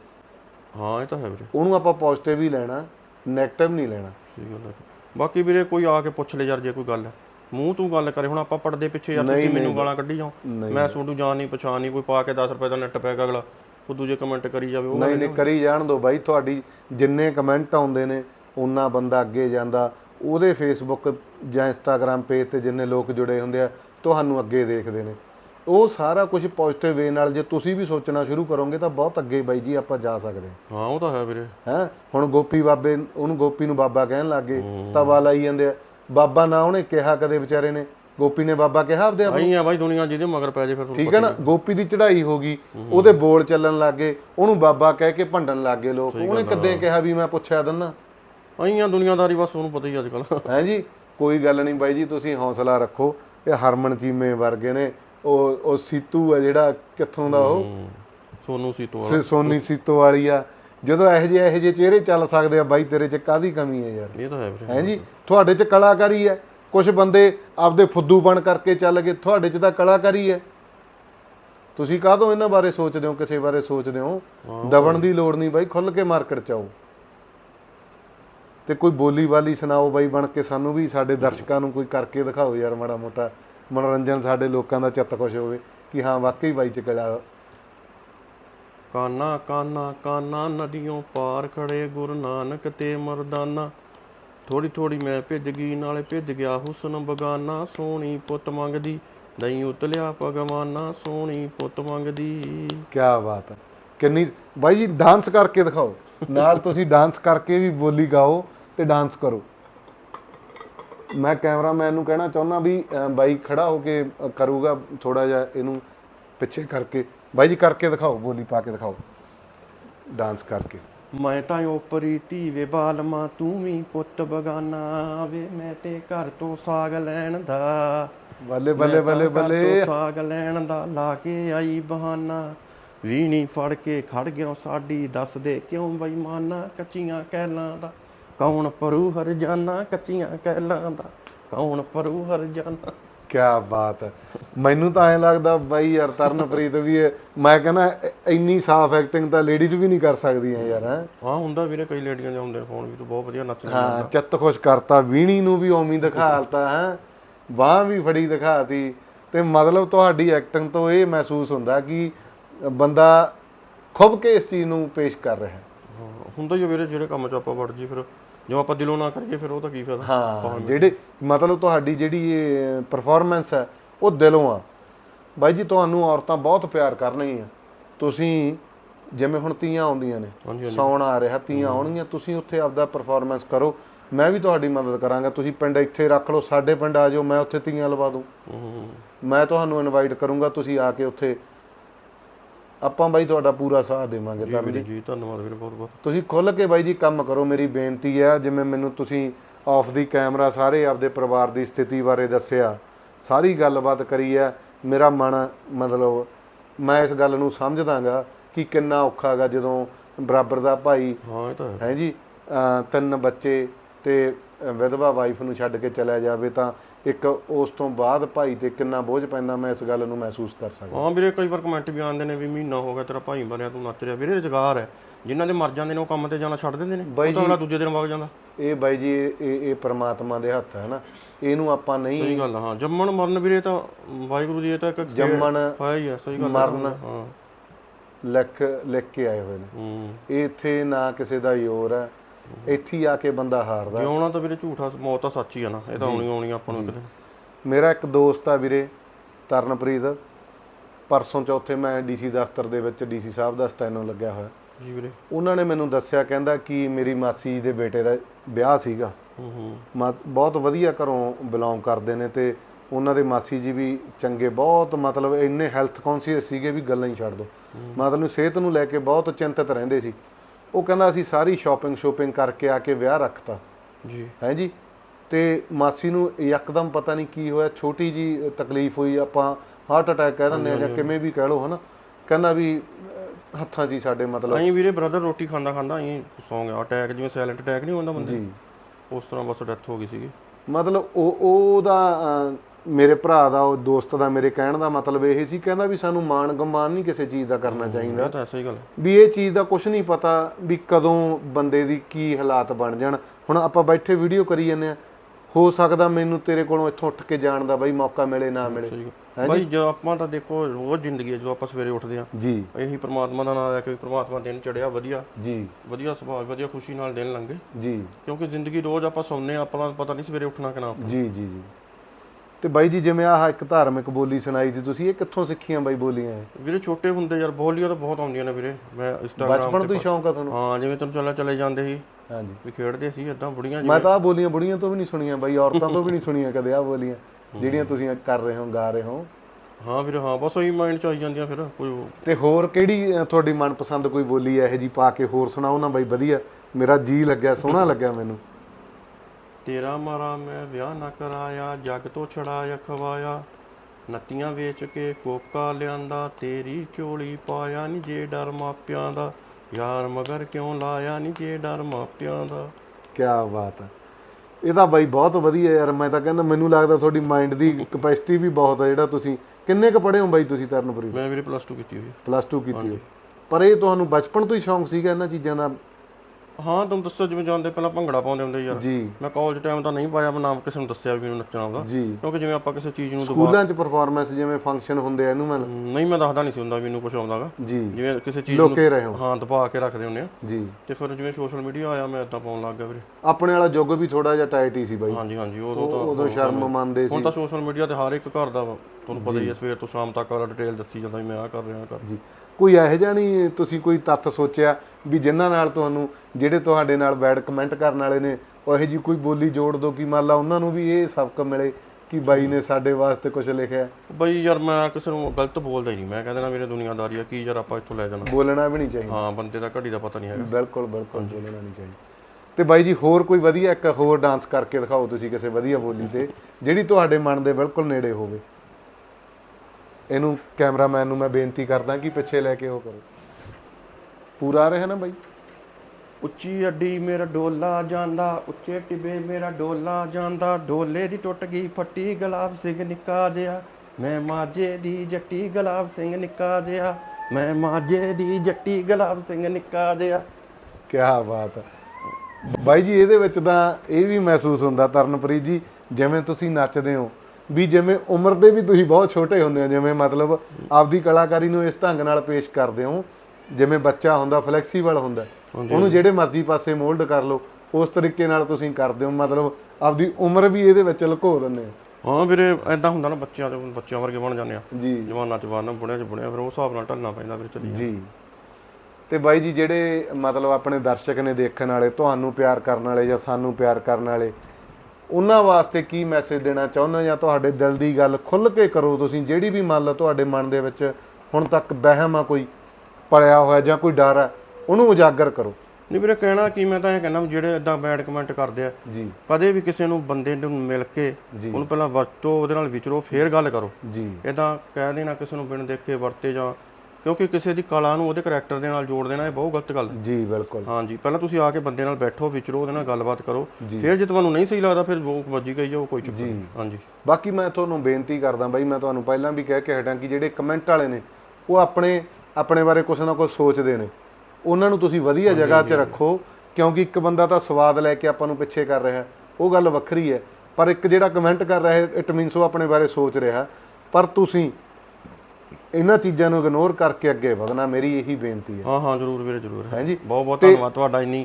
ਹਾਂ ਇਹ ਤਾਂ ਹੈ ਵੀਰੇ। ਉਹਨੂੰ ਆਪਾਂ ਪੋਜ਼ਿਟਿਵ ਹੀ ਲੈਣਾ 네ਗੇਟਿਵ ਨਹੀਂ ਲੈਣਾ। ਹੈ। ਬਾਕੀ ਵੀਰੇ ਕੋਈ ਆ ਕੇ ਪੁੱਛ ਲੈ ਯਾਰ ਜੇ ਕੋਈ ਗੱਲ ਹੈ। ਮੂੰਹ ਤੂੰ ਗੱਲ ਕਰੇ ਹੁਣ ਆਪਾਂ ਪੜਦੇ ਪਿੱਛੇ ਯਾਰ ਤੁਸੀਂ ਮੈਨੂੰ ਗਾਲਾਂ ਕੱਢੀ ਜਾਓ ਮੈਂ ਤੁਹਾਨੂੰ ਜਾਣ ਨਹੀਂ ਪਛਾਣ ਨਹੀਂ ਕੋਈ ਪਾ ਕੇ 10 ਰੁਪਏ ਦਾ ਨੈਟ ਪੈਕ ਅਗਲਾ ਉਹ ਦੂਜੇ ਕਮੈਂਟ ਕਰੀ ਜਾਵੇ ਉਹ ਨਹੀਂ ਨਹੀਂ ਕਰੀ ਜਾਣ ਦਿਓ ਬਾਈ ਤੁਹਾਡੀ ਜਿੰਨੇ ਕਮੈਂਟ ਆਉਂਦੇ ਨੇ ਉਨਾ ਬੰਦਾ ਅੱਗੇ ਜਾਂਦਾ। ਉਹਦੇ ਫੇਸਬੁੱਕ ਜਾਂ ਇੰਸਟਾਗ੍ਰam ਪੇਜ ਤੇ ਜਿੰਨੇ ਲੋਕ ਜੁੜੇ ਹੁੰਦੇ ਆ ਤੁਹਾਨੂੰ ਅੱਗੇ ਦੇਖਦੇ ਨੇ। ਉਹ ਸਾਰਾ ਕੁਝ ਪੋਜ਼ਿਟਿਵ ਵੇ ਨਾਲ ਜੇ ਤੁਸੀਂ ਵੀ ਸੋਚਣਾ ਸ਼ੁਰੂ ਕਰੋਗੇ ਤਾਂ ਬਹੁਤ ਅੱਗੇ ਬਾਈ ਜੀ ਆਪਾਂ ਜਾ ਸਕਦੇ ਹਾਂ। ਹਾਂ ਉਹ ਤਾਂ ਹੈ ਵੀਰੇ। ਹੈ? ਹੁਣ ਗੋਪੀ ਬਾਬੇ ਉਹਨੂੰ ਗੋਪੀ ਨੂੰ ਬਾਬਾ ਕਹਿਣ ਲੱਗੇ ਤਵਾ ਲਾਈ ਜਾਂਦੇ ਆ। ਬਾਬਾ ਨਾ ਉਹਨੇ ਕਿਹਾ ਕਦੇ ਵਿਚਾਰੇ ਨੇ ਗੋਪੀ ਨੇ ਬਾਬਾ ਕਿਹਾ ਆਪਦੇ ਆਪ ਨੂੰ। ਆਈ ਆ ਬਾਈ ਦੁਨੀਆ ਜਿਹਦੇ ਮਗਰ ਪੈ ਜੇ ਫਿਰ ਤੁਹਾਨੂੰ ਠੀਕ ਹੈ ਨਾ ਗੋਪੀ ਦੀ ਚੜ੍ਹਾਈ ਹੋ ਗਈ ਉਹਦੇ ਬੋਲ ਚੱਲਣ ਲੱਗੇ ਉਹਨੂੰ ਬਾਬਾ ਕਹਿ ਕੇ ਭੰਡਣ ਲੱਗੇ ਲੋਕ। ਉਹਨੇ ਕਦੇ ਕਿਹਾ ਵੀ ਮੈਂ ਪੁੱਛਿਆ ਦਿੰਨਾ ਆਈ ਆ ਦੁਨੀਆਦਾਰੀ ਬਸ ਉਹਨੂੰ ਪਤਾ ਹੀ ਅੱਜ ਕੱਲ ਹੈ ਜੀ ਕੋਈ ਗੱਲ ਨਹੀਂ ਬਾਈ ਜੀ ਤੁਸੀਂ ਹੌਸਲਾ ਰੱਖੋ ਇਹ ਹਰਮਨ ਚੀਮੇ ਵਰਗੇ ਨੇ ਉਹ ਉਹ ਸੀਤੂ ਹੈ ਜਿਹੜਾ ਕਿੱਥੋਂ ਦਾ ਉਹ? ਸੋਨੂ ਸੀ ਤੋਂ ਸੋਨੀ ਸੀਤੋ ਵਾਲੀ ਆ। ਜਦੋਂ ਇਹੋ ਜਿਹੇ ਇਹੋ ਜਿਹੇ ਚਿਹਰੇ ਚੱਲ ਸਕਦੇ ਆ ਬਾਈ ਤੇਰੇ 'ਚ ਕਾਦੀ ਕਮੀ ਹੈ ਯਾਰ? ਇਹ ਤਾਂ ਹੈ ਵੀਰੇ। ਹੈ ਜੀ? ਤੁਹਾਡੇ 'ਚ ਕਲਾਕਾਰੀ ਹੈ। ਕੁਝ ਬੰਦੇ ਆਪਦੇ ਫੁੱਦੂ ਬਣ ਕਰਕੇ ਚੱਲ ਗਏ ਤੁਹਾਡੇ 'ਚ ਤਾਂ ਕਲਾਕਾਰੀ ਹੈ। ਤੁਸੀਂ ਕਾਹਦੋਂ ਇਹਨਾਂ ਬਾਰੇ ਸੋਚਦੇ ਹੋ ਕਿਸੇ ਬਾਰੇ ਸੋਚਦੇ ਹੋ? ਦਬਣ ਦੀ ਲੋੜ ਨਹੀਂ ਬਾਈ ਖੁੱਲ ਕੇ ਮਾਰਕੀਟ 'ਚ ਆਓ। ਤੇ ਕੋਈ ਬੋਲੀ ਵਾਲੀ ਸੁਣਾਓ ਬਾਈ ਬਣ ਕੇ ਸਾਨੂੰ ਵੀ ਸਾਡੇ ਦਰਸ਼ਕਾਂ ਨੂੰ ਕੋਈ ਕਰਕੇ ਦਿਖਾਓ ਯਾਰ ਮਾੜਾ ਮੋਟਾ। ਮਨੋਰੰਜਨ ਸਾਡੇ ਲੋਕਾਂ ਦਾ ਚਿੱਤ ਖੁਸ਼ ਹੋਵੇ ਕਿ ਹਾਂ ਵਾਕਈ ਬਾਈ 'ਚ ਕਲਾ ਕਾਨਾ ਕਾਨਾ ਕਾਨਾ ਨਦੀਆਂ ਪਾਰ ਖੜੇ ਗੁਰੂ ਨਾਨਕ ਤੇ ਮਰਦਾਨਾ। ਥੋੜੀ ਥੋੜੀ ਮੈਂ ਭਿੱਜ ਗਈ, ਨਾਲੇ ਭਿੱਜ ਗਿਆ ਹੁਸਨ ਬਗਾਨਾ। ਸੋਹਣੀ ਪੁੱਤ ਮੰਗਦੀ ਦਈ ਉਤਲਿਆ ਭਗਵਾਨਾ। ਸੋਹਣੀ ਪੁੱਤ ਮੰਗਦੀ। ਕੀ ਬਾਤ ਹੈ। ਕਿੰਨੀ ਬਾਈ ਜੀ, ਡਾਂਸ ਕਰਕੇ ਦਿਖਾਓ। ਨਾਲ ਤੁਸੀਂ ਡਾਂਸ ਕਰਕੇ ਵੀ ਬੋਲੀ ਗਾਓ ਤੇ ਡਾਂਸ ਕਰੋ। ਮੈਂ ਕੈਮਰਾਮੈਨ ਨੂੰ ਕਹਿਣਾ ਚਾਹੁੰਦਾ ਵੀ ਬਾਈ ਖੜਾ ਹੋ ਕੇ ਕਰੂਗਾ ਥੋੜਾ ਜਿਹਾ ਇਹਨੂੰ ਪਿੱਛੇ ਕਰਕੇ। ਬਾਈ ਜੀ ਕਰਕੇ ਦਿਖਾਓ ਬੋਲੀ ਪਾ ਕੇ ਦਿਖਾਓ। ਡਾਂਸ ਕਰਕੇ। ਮੈਂ ਤਾਂ ਉਪਰੀ ਧੀ ਵੇ ਬਾਲਮਾ ਤੂੰ ਵੀ ਪੁੱਤ ਬਗਾਨਾ ਵੇ ਮੈਂ ਤੇ ਘਰ ਤੋਂ ਸਾਗ ਲੈਣ ਦਾ। ਬੱਲੇ ਬੱਲੇ ਬੱਲੇ ਬੱਲੇ। ਸਾਗ ਲੈਣ ਦਾ ਲਾ ਕੇ ਆਈ ਬਹਾਨਾ। ਵੀਣੀ ਫੜ ਕੇ ਖੜ ਗਿਆ ਸਾਡੀ ਦੱਸ ਦੇ ਕਿਉਂ ਬੇਈਮਾਨਾ ਕੱਚੀਆਂ ਕਹਿਲਾਂ ਦਾ? ਕੌਣ ਪਰੂ ਹਰਜਾਨਾ ਕੱਚੀਆਂ ਕਹਿਲਾਂ ਦਾ? ਕੌਣ ਪਰੂ ਹਰਜਾਨਾ? ਕੀ ਬਾਤ ਹੈ। ਮੈਨੂੰ ਤਾਂ ਐਂ ਲੱਗਦਾ ਬਾਈ ਯਾਰ ਤਰਨਪ੍ਰੀਤ ਵੀ ਇਹ- ਮੈਂ ਕਹਿੰਦਾ ਇੰਨੀ ਸਾਫ਼ ਐਕਟਿੰਗ ਤਾਂ ਲੇਡੀਜ਼ ਵੀ ਨਹੀਂ ਕਰ ਸਕਦੀਆਂ ਯਾਰ ਹੈ। ਹਾਂ ਹੁੰਦਾ ਵੀਰੇ ਕਈ ਲੇਡੀਆਂ ਦੇ ਹੁੰਦੇ ਫੋਨ ਵੀ ਤੂੰ ਬਹੁਤ ਵਧੀਆ ਨੱਚਦੀ ਹਾਂ ਚਿੱਤ ਖੁਸ਼ ਕਰਤਾ ਵੀਣੀ ਨੂੰ ਵੀ ਉਵੇਂ ਹੀ ਦਿਖਾਲਤਾ ਹੈ। ਬਾਹ ਵੀ ਫੜੀ ਦਿਖਾਤੀ। ਤੇ ਮਤਲਬ ਤੁਹਾਡੀ ਐਕਟਿੰਗ ਤੋਂ ਇਹ ਮਹਿਸੂਸ ਹੁੰਦਾ ਕਿ ਬੰਦਾ ਖੁੱਬ ਕੇ ਇਸ ਚੀਜ਼ ਨੂੰ ਪੇਸ਼ ਕਰ ਰਿਹਾ। ਹੈ ਹਾਂ, ਹੁੰਦਾ ਹੀ ਆ ਵੀਰੇ ਜਿਹੜੇ ਕੰਮ 'ਚ ਆਪਾਂ ਵੜ ਜੀ ਫਿਰ ਜੋ ਆਪਾਂ ਦਿਲੋਂ ਨਾ ਕਰੀਏ ਫਿਰ ਉਹ ਤਾਂ ਕੀ ਫਾਇਦਾ? ਹਾਂ ਜਿਹੜੇ ਮਤਲਬ ਤੁਹਾਡੀ ਜਿਹੜੀ ਇਹ ਪਰਫਾਰਮੈਂਸ ਹੈ ਉਹ ਦਿਲੋਂ ਆ। ਬਾਈ ਜੀ ਤੁਹਾਨੂੰ ਔਰਤਾਂ ਬਹੁਤ ਪਿਆਰ ਕਰਨਗੀਆਂ। ਤੁਸੀਂ ਜਿਵੇਂ ਹੁਣ ਤੀਆਂ ਆਉਂਦੀਆਂ ਨੇ ਸੌਣ ਆ ਰਿਹਾ ਤੀਆਂ ਆਉਣਗੀਆਂ ਤੁਸੀਂ ਉੱਥੇ ਆਪਦਾ ਪਰਫਾਰਮੈਂਸ ਕਰੋ। ਮੈਂ ਵੀ ਤੁਹਾਡੀ ਮਦਦ ਕਰਾਂਗਾ। ਤੁਸੀਂ ਪਿੰਡ ਇੱਥੇ ਰੱਖ ਲਓ ਸਾਡੇ ਪਿੰਡ ਆ ਜਾਓ ਮੈਂ ਉੱਥੇ ਤੀਆਂ ਲਵਾ ਦੂੰ। ਮੈਂ ਤੁਹਾਨੂੰ ਇਨਵਾਈਟ ਕਰੂੰਗਾ ਤੁਸੀਂ ਆ ਕੇ ਉੱਥੇ ਆਪਾਂ ਬਾਈ ਤੁਹਾਡਾ ਪੂਰਾ ਸਾਥ ਦੇਵਾਂਗੇ ਜੀ ਤਾਂ ਵੀਰੇ ਜੀ। ਧੰਨਵਾਦ ਵੀਰੇ ਬਹੁਤ ਬਹੁਤ। ਤੁਸੀਂ ਖੁੱਲ ਕੇ ਬਾਈ ਜੀ ਕੰਮ ਕਰੋ ਮੇਰੀ ਬੇਨਤੀ ਹੈ ਜਿਵੇਂ ਮੈਨੂੰ ਤੁਸੀਂ ਆਫ ਦੀ ਕੈਮਰਾ ਸਾਰੇ ਆਪਦੇ ਪਰਿਵਾਰ ਦੀ ਸਥਿਤੀ ਬਾਰੇ ਦੱਸਿਆ ਸਾਰੀ ਗੱਲਬਾਤ ਕਰੀ ਹੈ ਮੇਰਾ ਮਨ ਮਤਲਬ ਮੈਂ ਇਸ ਗੱਲ ਨੂੰ ਸਮਝਦਾਗਾ ਕਿ ਕਿੰਨਾ ਔਖਾ ਹੈਗਾ ਜਦੋਂ ਬਰਾਬਰ ਦਾ ਭਾਈ ਹਾਂ ਇਹ ਤਾਂ ਹੈ। ਹੈ ਜੀ ਅਹ ਤਿੰਨ ਬੱਚੇ ਤੇ ਵਿਧਵਾ ਵਾਈਫ ਨੂੰ ਛੱਡ ਕੇ ਚਲਿਆ ਜਾਵੇ ਤਾਂ ਇੱਕ ਉਸ ਤੋਂ ਬਾਅਦ ਭਾਈ ਤੇ ਕਿੰਨਾ ਬੋਝ ਪੈਂਦਾ ਮੈਂ ਇਸ ਗੱਲ ਨੂੰ ਮਹਿਸੂਸ ਕਰ ਸਕਦਾ। ਹਾਂ ਵੀਰੇ ਕਈ ਵਾਰ ਕਮੈਂਟ ਵੀ ਆਉਂਦੇ ਨੇ ਵੀ ਮਹੀਨਾ ਹੋ ਗਿਆ ਤੇਰਾ ਭਾਈ ਬਣਿਆ ਤੂੰ ਨੱਚ ਰਿਹਾ। ਵੀਰੇ ਰੁਜ਼ਗਾਰ ਹੈ। ਜਿਨ੍ਹਾਂ ਦੇ ਮਰ ਜਾਂਦੇ ਨੇ ਉਹ ਕੰਮ ਤੇ ਜਾਣਾ ਛੱਡ ਦਿੰਦੇ ਨੇ। ਉਹ ਤਾਂ ਅਗਲਾ ਦੂਜੇ ਦਿਨ ਵਗ ਜਾਂਦਾ। ਇਹ ਬਾਈ ਜੀ ਇਹ ਇਹ ਪ੍ਰਮਾਤਮਾ ਦੇ ਹੱਥ ਹੈ ਨਾ। ਇਹਨੂੰ ਆਪਾਂ ਨਹੀਂ ਸਹੀ ਗੱਲ ਹਾਂ। ਜੰਮਣ ਮਰਨ ਵੀਰੇ ਤਾਂ ਵਾਹਿਗੁਰੂ ਜੀ ਇਹ ਤਾਂ ਇੱਕ ਜੰਮਣ ਹੈ ਹੀ ਸਹੀ ਗੱਲ। ਮਰਨ। ਹਾਂ। ਲਿਖ ਲਿਖ ਕੇ ਆਏ ਹੋਏ ਨੇ। ਇਹ ਇੱਥੇ ਨਾ ਕਿਸੇ ਦਾ ਜ਼ੋਰ ਹੈ ਇੱਥੇ ਹੀ ਆ ਕੇ ਬੰਦਾ ਹਾਰਦਾ। ਜਿਉਣਾ ਤਾਂ ਵੀਰੇ ਝੂਠਾ ਮੌਤ ਤਾਂ ਸੱਚ ਆ ਨਾ ਇਹ ਤਾਂ ਆਉਣੀ ਆਉਣੀ ਆਪਾਂ ਨੂੰ ਇੱਕ ਦਿਨ। ਮੇਰਾ ਇੱਕ ਦੋਸਤ ਆ ਵੀਰੇ ਤਰਨਪ੍ਰੀਤ। ਪਰਸੋਂ ਚੌਥੇ ਮੈਂ ਡੀਸੀ ਦਫ਼ਤਰ ਦੇ ਵਿੱਚ ਡੀਸੀ ਸਾਹਿਬ ਦਾ ਸਟੈਨੋ ਲੱਗਿਆ ਹੋਇਆ। ਜੀ ਵੀਰੇ। ਉਹਨਾਂ ਨੇ ਮੈਨੂੰ ਦੱਸਿਆ ਕਹਿੰਦਾ ਕਿ ਮੇਰੀ ਮਾਸੀ ਜੀ ਦੇ ਬੇਟੇ ਦਾ ਵਿਆਹ ਸੀਗਾ। ਹੂੰ ਬਹੁਤ ਵਧੀਆ ਘਰੋਂ ਬਿਲੋਂਗ ਕਰਦੇ ਨੇ ਤੇ ਉਹਨਾਂ ਦੇ ਮਾਸੀ ਜੀ ਵੀ ਚੰਗੇ ਬਹੁਤ ਮਤਲਬ ਇੰਨੇ ਹੈਲਥ ਕੌਨਸ਼ੀਅਸ ਸੀਗੇ ਵੀ ਗੱਲਾਂ ਹੀ ਛੱਡ ਦੋ। ਮਤਲਬ ਸਿਹਤ ਨੂੰ ਲੈ ਕੇ ਬਹੁਤ ਚਿੰਤਤ ਰਹਿੰਦੇ ਸੀ। ਉਹ ਕਹਿੰਦਾ ਅਸੀਂ ਸਾਰੀ ਸ਼ਾਪਿੰਗ ਸ਼ੋਪਿੰਗ ਕਰਕੇ ਆ ਕੇ ਵਿਆਹ ਰੱਖਤਾ। ਜੀ। ਹੈ ਜੀ? ਤੇ ਮਾਸੀ ਨੂੰ ਯਕਦਮ ਪਤਾ ਨਹੀਂ ਕੀ ਹੋਇਆ ਛੋਟੀ ਜੀ ਤਕਲੀਫ ਹੋਈ ਆਪਾਂ ਹਾਰਟ ਅਟੈਕ ਕਹਿ ਦਿੰਦੇ ਆ ਜਾਂ ਕਿਵੇਂ ਵੀ ਕਹਿ ਲਓ ਹਨਾ? ਕਹਿੰਦਾ ਵੀ ਹੱਥਾਂ 'ਚ ਹੀ ਸਾਡੇ ਮਤਲਬ ਐਂ ਵੀਰੇ ਬ੍ਰਦਰ ਰੋਟੀ ਖਾਂਦਾ ਖਾਂਦਾ ਐਂ ਸੌਂ ਗਿਆ ਅਟੈਕ ਜਿਵੇਂ ਸਾਇਲੈਂਟ ਅਟੈਕ ਨਹੀਂ ਹੁੰਦਾ ਬੰਦੇ ਜੀ। ਉਸ ਤਰ੍ਹਾਂ ਬਸ ਡੈਥ ਹੋ ਗਈ ਸੀਗੀ। ਮਤਲਬ ਉਹ ਉਹਦਾ ਮੇਰੇ ਭਰਾ ਦਾ ਉਹ ਦੋਸਤ ਦਾ ਮੇਰੇ ਕਹਿਣ ਦਾ ਮਤਲਬ ਇਹ ਸੀ ਕਹਿੰਦਾ ਵੀ ਸਾਨੂੰ ਮਾਣ ਗਮਾਨ ਨਹੀਂ ਕਿਸੇ ਚੀਜ਼ ਦਾ ਕਰਨਾ ਚਾਹੀਦਾ। ਇਹ ਤਾਂ ਸਹੀ ਗੱਲ। ਹੈ। ਵੀ ਇਹ ਚੀਜ਼ ਦਾ ਕੁਝ ਨਹੀਂ ਪਤਾ ਵੀ ਕਦੋਂ ਬੰਦੇ ਦੀ ਕੀ ਹਾਲਾਤ ਬਣ ਜਾਣ। ਹੁਣ ਆਪਾਂ ਬੈਠੇ ਵੀਡੀਓ ਕਰੀ ਜਾਂਦੇ ਆ ਹੋ ਸਕਦਾ ਮੈਨੂੰ ਤੇਰੇ ਕੋਲੋਂ ਇੱਥੋਂ ਉੱਠ ਕੇ ਜਾਣ ਦਾ ਬਈ ਮੌਕਾ ਮਿਲੇ ਨਾ ਮਿਲੇ। ਬਾਈ ਜੋ ਆਪਾਂ ਤਾਂ ਦੇਖੋ ਰੋਜ਼ ਜ਼ਿੰਦਗੀ ਹੈ ਜਦੋਂ ਆਪਾਂ ਸਵੇਰੇ ਉੱਠਦੇ ਆ ਜੀ। ਇਹੀ ਪ੍ਰਮਾਤਮਾ ਦਾ ਨਾਮ ਹੈ ਕਿ ਪ੍ਰਮਾਤਮਾ ਦਿਨ ਚੜਿਆ ਵਧੀਆ। ਜੀ। ਵਧੀਆ ਸੁਭਾਅ ਵਧੀਆ ਖੁਸ਼ੀ ਨਾਲ ਦਿਨ ਲੰਘੇ। ਜੀ। ਕਿਉਂਕਿ ਜ਼ਿੰਦਗੀ ਰੋਜ਼ ਆਪਾਂ ਸੌਂਦੇ ਆ ਆਪਣਾ ਪਤਾ ਨਹੀਂ ਸਵੇਰੇ ਉੱਠਣਾ ਕਿ ਨਾ ਜੀ ਜੀ ਜੀ। ਤੇ ਬਾਈ ਜੀ ਜਿਵੇਂ ਆਹ ਇੱਕ ਧਾਰਮਿਕ ਬੋਲੀ ਸੁਣਾਈ ਸੀ ਤੁਸੀਂ ਇਹ ਕਿੱਥੋਂ ਸਿੱਖੀਆਂ ਬਾਈ ਬੋਲੀਆਂ ਇਹ? ਵੀਰੇ ਛੋਟੇ ਹੁੰਦੇ ਯਾਰ ਬੋਲੀਆਂ ਤਾਂ ਬਹੁਤ ਆਉਂਦੀਆਂ ਨੇ ਵੀਰੇ। ਮੈਂ ਇੰਸਟਾਗ੍ਰਾਮ ਬਚਪਨ ਤੋਂ ਹੀ ਸ਼ੌਂਕ ਆ ਤੁਹਾਨੂੰ? ਹਾਂ ਜਿਵੇਂ ਤੈਨੂੰ ਚੱਲੇ ਚਲੇ ਜਾਂਦੇ ਸੀ। ਹਾਂਜੀ। ਵੀ ਖੇਡਦੇ ਸੀ ਇਦਾਂ ਬੁੜੀਆਂ ਮੈਂ ਤਾਂ ਆਹ ਬੋਲੀਆਂ ਬੁੜੀਆਂ ਤੋਂ ਵੀ ਨਹੀਂ ਸੁਣੀਆਂ ਬਾਈ ਔਰਤਾਂ ਤੋਂ ਵੀ ਨਹੀਂ ਸੁਣੀਆਂ ਕਦੇ ਆਹ ਬੋਲੀਆਂ ਜਿਹੜੀਆਂ ਤੁਸੀਂ ਕਰ ਰਹੇ ਹੋ ਗਾ ਰਹੇ ਹੋ। ਹਾਂ ਵੀਰੇ ਹਾਂ ਬਸ ਉਹੀ ਮਾਈਂਡ ਚ ਆਈ ਜਾਂਦੀਆਂ ਫਿਰ ਕੋਈ ਤੇ ਹੋਰ ਕਿਹੜੀ ਤੁਹਾਡੀ ਮਨਪਸੰਦ ਕੋਈ ਬੋਲੀ ਹੈ ਇਹ ਜੀ ਪਾ ਕੇ ਹੋਰ ਸੁਣਾਓ ਨਾ ਬਾਈ ਵਧੀਆ। ਮੇਰਾ ਜੀ ਲੱਗਿਆ ਸੋਹਣਾ ਲੱਗਿਆ ਮੈਨੂੰ। ਤੇਰਾ ਮਾਰਾ ਮੈਂ ਵਿਆਹ ਨਾ ਕਰਾਇਆ ਜੱਗ ਤੋਂ ਛੜਾਇਆ ਖਵਾਇਆ। ਨੱਤੀਆਂ ਵੇਚ ਕੇ ਕੋਕਾ ਲਿਆਂਦਾ ਤੇਰੀ ਝੋਲੀ ਪਾਇਆ ਨੀ ਜੇ ਡਰ ਮਾਪਿਆਂ ਦਾ। ਯਾਰ ਮਗਰ ਕਿਉਂ ਲਾਇਆ ਨੀ ਜੇ ਡਰ ਮਾਪਿਆਂ ਦਾ। ਕੀ ਬਾਤ ਹੈ ਇਹ ਤਾਂ ਬਾਈ ਬਹੁਤ ਵਧੀਆ ਯਾਰ ਮੈਂ ਤਾਂ ਕਹਿੰਦਾ ਮੈਨੂੰ ਲੱਗਦਾ ਤੁਹਾਡੀ ਮਾਈਂਡ ਦੀ ਕਪੈਸਿਟੀ ਵੀ ਬਹੁਤ ਹੈ ਜਿਹੜਾ ਤੁਸੀਂ ਕਿੰਨੇ ਕੁ ਪੜ੍ਹੇ ਹੋ ਬਾਈ ਤੁਸੀਂ ਤਰਨਪੁਰੀ ਮੈਂ ਵੀਰੇ ਪਲੱਸ 2 ਕੀਤੀ ਹੋਈ ਹੈ। ਪਲੱਸ 2 ਕੀਤੀ ਹੋ ਪਰ ਇਹ ਤੁਹਾਨੂੰ ਬਚਪਨ ਤੋਂ ਹੀ ਸ਼ੌਂਕ ਸੀਗਾ ਇਹਨਾਂ ਚੀਜ਼ਾਂ ਦਾ ਹਾਂ ਤੁਹਾਨੂੰ ਦੱਸੋ ਜਿਵੇਂ ਜਾਂਦੇ ਪਹਿਲਾਂ ਭੰਗੜਾ ਪਾਉਂਦੇ ਹੁੰਦੇ ਯਾਰ। ਜੀ। ਮੈਂ ਕਾਲਜ ਟਾਈਮ ਤਾਂ ਨਹੀਂ ਪਾਇਆ ਮੈਂ ਨਾਮ ਕਿਸੇ ਨੂੰ ਦੱਸਿਆ ਵੀ ਮੈਨੂੰ ਨੱਚਣਾ ਆਉਂਦਾ। ਜੀ। ਕਿਉਂਕਿ ਜਿਵੇਂ ਆਪਾਂ ਕਿਸੇ ਚੀਜ਼ ਨੂੰ ਸਕੂਲਾਂ 'ਚ ਪਰਫਾਰਮੈਂਸ ਜਿਵੇਂ ਫੰਕਸ਼ਨ ਹੁੰਦੇ ਆ ਇਹਨੂੰ ਮੈਂ ਨਹੀਂ ਮੈਂ ਦੱਸਦਾ ਨਹੀਂ ਸੀ ਹੁੰਦਾ ਮੈਨੂੰ ਕੁਝ ਆਉਂਦਾਗਾ ਜੀ। ਜਿਵੇਂ ਕਿਸੇ ਚੀਜ਼ ਨੂੰ ਲੋਕੇ ਰਹੇ ਹੋ। ਹਾਂ ਦਬਾ ਕੇ ਰੱਖਦੇ ਹੁੰਦੇ ਆ। ਜੀ। ਤੇ ਫਿਰ ਜਿਵੇਂ ਸੋਸ਼ਲ ਮੀਡੀਆ ਆਇਆ ਮੈਂ ਇਦਾਂ ਪਾਉਣ ਲੱਗ ਗਿਆ ਵੀਰੇ। ਆਪਣੇ ਵਾਲਾ ਯੁੱਗ ਵੀ ਥੋੜਾ ਜਿਹਾ ਟਾਈਟ ਹੀ ਸੀ ਬਾਈ। ਹਾਂਜੀ ਹਾਂਜੀ ਉਦੋਂ ਤਾਂ ਉਦੋਂ ਸ਼ਰਮ ਮੰਨਦੇ ਸੀ। ਹੁਣ ਤਾਂ ਸੋਸ਼ਲ ਮੀਡੀਆ ਤੇ ਹਰ ਇੱਕ ਘਰ ਦਾ ਤੁਹਾਨੂੰ ਪਤਾ ਹੀ ਹੈ ਸਵੇਰ ਤੋਂ ਸ਼ਾਮ ਤੱਕ ਵਾਲਾ ਡਿਟੇਲ ਦੱਸੀ ਜਾਂਦਾ ਵੀ ਮੈਂ ਆ ਕਰ ਰਿਹਾ ਕਰ ਜੀ। ਕੋਈ ਇਹੋ ਜਿਹਾ ਨਹੀਂ ਤੁਸੀਂ ਕੋਈ ਤੱਥ ਸੋਚਿਆ ਵੀ ਜਿਨ੍ਹਾਂ ਨਾਲ ਤੁਹਾਨੂੰ ਜਿਹੜੇ ਤੁਹਾਡੇ ਨਾਲ ਬੈਡ ਕਮੈਂਟ ਕਰਨ ਵਾਲੇ ਨੇ ਉਹ ਇਹੋ ਜੀ ਕੋਈ ਬੋਲੀ ਜੋੜ ਦੋ ਕਿ ਮੰਨ ਲਾ ਉਹਨਾਂ ਨੂੰ ਵੀ ਇਹ ਸਬਕ ਮਿਲੇ ਕਿ ਬਾਈ ਨੇ ਸਾਡੇ ਵਾਸਤੇ ਕੁਝ ਲਿਖਿਆ। ਬਈ ਯਾਰ ਮੈਂ ਕਿਸੇ ਨੂੰ ਗਲਤ ਬੋਲਦਾ ਹੀ ਨਹੀਂ। ਮੈਂ ਕਹਿੰਦਾ ਨਾ ਮੇਰੇ ਦੁਨੀਆਦਾਰੀ ਆ ਕੀ ਯਾਰ ਆਪਾਂ ਇੱਥੋਂ ਲੈ ਜਾਣਾ। ਬੋਲਣਾ ਵੀ ਨਹੀਂ ਚਾਹੀਦਾ। ਹਾਂ ਬੰਦੇ ਦਾ ਘੜੀ ਦਾ ਪਤਾ ਨਹੀਂ ਹੈਗਾ। ਬਿਲਕੁਲ ਬਿਲਕੁਲ ਬੋਲਣਾ ਨਹੀਂ ਚਾਹੀਦਾ। ਤੇ ਬਾਈ ਜੀ ਹੋਰ ਕੋਈ ਵਧੀਆ ਇੱਕ ਹੋਰ ਡਾਂਸ ਕਰਕੇ ਦਿਖਾਓ ਤੁਸੀਂ ਕਿਸੇ ਵਧੀਆ ਬੋਲੀ ਤੇ ਜਿਹੜੀ ਤੁਹਾਡੇ ਮਨ ਦੇ ਬਿਲਕੁਲ ਨੇੜੇ ਹੋਵੇ। ਇਹਨੂੰ ਕੈਮਰਾਮੈਨ ਨੂੰ ਮੈਂ ਬੇਨਤੀ ਕਰਦਾ ਕਿ ਪਿੱਛੇ ਲੈ ਕੇ ਉਹ ਕਰੋ। ਪੂਰਾ ਆ ਰਿਹਾ ਨਾ ਬਾਈ? ਉੱਚੀ ਅੱਡੀ ਮੇਰਾ ਡੋਲਾ ਜਾਂਦਾ ਉੱਚੇ ਟਿਬੇ ਮੇਰਾ ਡੋਲਾ ਜਾਂਦਾ ਡੋਲੇ ਦੀ ਟੁੱਟ ਗਈ ਫੱਟੀ ਗੁਲਾਬ ਸਿੰਘ ਨਿੱਕਾ ਜਿਹਾ। ਮੈਂ ਮਾਝੇ ਦੀ ਜੱਟੀ ਗੁਲਾਬ ਸਿੰਘ ਨਿੱਕਾ ਜਿਹਾ। ਮੈਂ ਮਾਝੇ ਦੀ ਜੱਟੀ ਗੁਲਾਬ ਸਿੰਘ ਨਿੱਕਾ ਜਿਹਾ। ਕੀ ਬਾਤ ਹੈ ਬਾਈ ਜੀ ਇਹਦੇ ਵਿੱਚ ਤਾਂ ਇਹ ਵੀ ਮਹਿਸੂਸ ਹੁੰਦਾ ਤਰਨਪ੍ਰੀਤ ਜੀ ਜਿਵੇਂ ਤੁਸੀਂ ਨੱਚਦੇ ਹੋ। ਵੀ ਜਿਵੇਂ ਉਮਰ ਦੇ ਵੀ ਤੁਸੀਂ ਬਹੁਤ ਛੋਟੇ ਹੁੰਦੇ ਹੋ ਜਿਵੇਂ ਮਤਲਬ ਆਪਦੀ ਕਲਾਕਾਰੀ ਨੂੰ ਇਸ ਢੰਗ ਨਾਲ ਪੇਸ਼ ਕਰਦੇ ਹੋ ਜਿਵੇਂ ਬੱਚਾ ਹੁੰਦਾ ਫਲੈਕਸੀਬਲ ਹੁੰਦਾ ਉਹਨੂੰ ਜਿਹੜੇ ਮਰਜ਼ੀ ਪਾਸੇ ਮੋਲਡ ਕਰ ਲਓ ਉਸ ਤਰੀਕੇ ਨਾਲ ਤੁਸੀਂ ਕਰਦੇ ਹੋ ਮਤਲਬ ਆਪਦੀ ਉਮਰ ਵੀ ਇਹਦੇ ਵਿੱਚ ਲੁਕੋ ਦਿੰਦੇ ਹੋ। ਹਾਂ ਵੀਰੇ ਐਦਾਂ ਹੁੰਦਾ ਨਾ ਬੱਚਿਆਂ ਦੇ ਬੱਚਿਆਂ ਵਰਗੇ ਬਣ ਜਾਂਦੇ ਆ। ਜੀ। ਜਵਾਨਾਂ ਚ ਬੁੜਿਆਂ ਚ ਬੁੜਿਆਂ ਫਿਰ ਉਸ ਹਿਸਾਬ ਨਾਲ ਢਲਣਾ ਪੈਂਦਾ ਫਿਰ ਚੱਲੀ ਜੀ। ਤੇ ਬਾਈ ਜੀ ਜਿਹੜੇ ਮਤਲਬ ਆਪਣੇ ਦਰਸ਼ਕ ਨੇ ਦੇਖਣ ਵਾਲੇ ਤੁਹਾਨੂੰ ਪਿਆਰ ਕਰਨ ਵਾਲੇ ਜਾਂ ਸਾਨੂੰ ਪਿਆਰ ਕਰਨ ਵਾਲੇ ਉਹਨਾਂ ਵਾਸਤੇ ਕੀ ਮੈਸੇਜ ਦੇਣਾ ਚਾਹੁੰਦੇ ਹੋ ਜਾਂ ਤੁਹਾਡੇ ਦਿਲ ਦੀ ਗੱਲ ਖੁੱਲ੍ਹ ਕੇ ਕਰੋ ਤੁਸੀਂ? ਜਿਹੜੀ ਵੀ ਮੰਨ ਲਓ ਤੁਹਾਡੇ ਮਨ ਦੇ ਵਿੱਚ ਹੁਣ ਤੱਕ ਵਹਿਮ ਆ ਕੋਈ ਪਲਿਆ ਹੋਇਆ ਜਾਂ ਕੋਈ ਡਰ ਹੈ ਉਹਨੂੰ ਉਜਾਗਰ ਕਰੋ। ਨਹੀਂ ਵੀਰੇ ਕਹਿਣਾ ਕੀ ਮੈਂ ਤਾਂ ਇਹ ਕਹਿੰਦਾ ਜਿਹੜੇ ਇਦਾਂ ਬੈਡ ਕਮੈਂਟ ਕਰਦੇ ਆ ਜੀ। ਕਦੇ ਵੀ ਕਿਸੇ ਨੂੰ ਬੰਦੇ ਨੂੰ ਮਿਲ ਕੇ। ਉਹਨੂੰ ਪਹਿਲਾਂ ਵਰਤੋ ਉਹਦੇ ਨਾਲ ਵਿਚਰੋ ਫੇਰ ਗੱਲ ਕਰੋ। ਜੀ। ਇਦਾਂ ਕਹਿ ਦੇਣਾ ਕਿਸੇ ਨੂੰ ਬਿਨ ਦੇਖੇ ਵਰਤੇ ਜਾਂ ਕਿਉਂਕਿ ਕਿਸੇ ਦੀ ਕਲਾ ਨੂੰ ਉਹਦੇ ਕਰੈਕਟਰ ਦੇ ਨਾਲ ਜੋੜ ਦੇਣਾ ਇਹ ਬਹੁਤ ਗਲਤ ਗੱਲ ਹੈ। ਜੀ ਬਿਲਕੁਲ। ਹਾਂਜੀ ਪਹਿਲਾਂ ਤੁਸੀਂ ਆ ਕੇ ਬੰਦੇ ਨਾਲ ਬੈਠੋ ਵਿਚਰੋ ਉਹਦੇ ਨਾਲ ਗੱਲਬਾਤ ਕਰੋ। ਫਿਰ ਜੇ ਤੁਹਾਨੂੰ ਨਹੀਂ ਸਹੀ ਲੱਗਦਾ ਫਿਰ ਉਹ ਵੱਜੀ ਗਈ ਜਾਓ ਕੋਈ ਨਹੀਂ। ਹਾਂਜੀ। ਬਾਕੀ ਮੈਂ ਤੁਹਾਨੂੰ ਬੇਨਤੀ ਕਰਦਾ ਬਾਈ ਮੈਂ ਤੁਹਾਨੂੰ ਪਹਿਲਾਂ ਵੀ ਕਹਿ ਕੇ ਹਟਾਂ ਕਿ ਜਿਹੜੇ ਕਮੈਂਟ ਵਾਲੇ ਨੇ ਉਹ ਆਪਣੇ ਆਪਣੇ ਬਾਰੇ ਕੁਝ ਨਾ ਕੁਝ ਸੋਚਦੇ ਨੇ। ਉਹਨਾਂ ਨੂੰ ਤੁਸੀਂ ਵਧੀਆ ਜਗ੍ਹਾ 'ਚ ਰੱਖੋ ਕਿਉਂਕਿ ਇੱਕ ਬੰਦਾ ਤਾਂ ਸਵਾਦ ਲੈ ਕੇ ਆਪਾਂ ਨੂੰ ਪਿੱਛੇ ਕਰ ਰਿਹਾ ਉਹ ਗੱਲ ਵੱਖਰੀ ਹੈ। ਪਰ ਇੱਕ ਜਿਹੜਾ ਕਮੈਂਟ ਕਰ ਰਿਹਾ ਹੈ ਇਟ ਮੀਨਸ ਉਹ ਆਪਣੇ ਬਾਰੇ ਸੋਚ ਰਿਹਾ ਪਰ ਤੁਸੀਂ ਇਹਨਾਂ ਚੀਜ਼ਾਂ ਨੂੰ ਇਗਨੋਰ ਕਰਕੇ ਅੱਗੇ ਵਧਣਾ ਮੇਰੀ ਇਹੀ ਬੇਨਤੀ ਹੈ। ਹਾਂ ਹਾਂ ਜਰੂਰ ਵੀਰੇ ਜਰੂਰ। ਹੈ ਜੀ? ਬਹੁਤ ਬਹੁਤ ਧੰਨਵਾਦ ਤੁਹਾਡਾ ਇੰਨੀ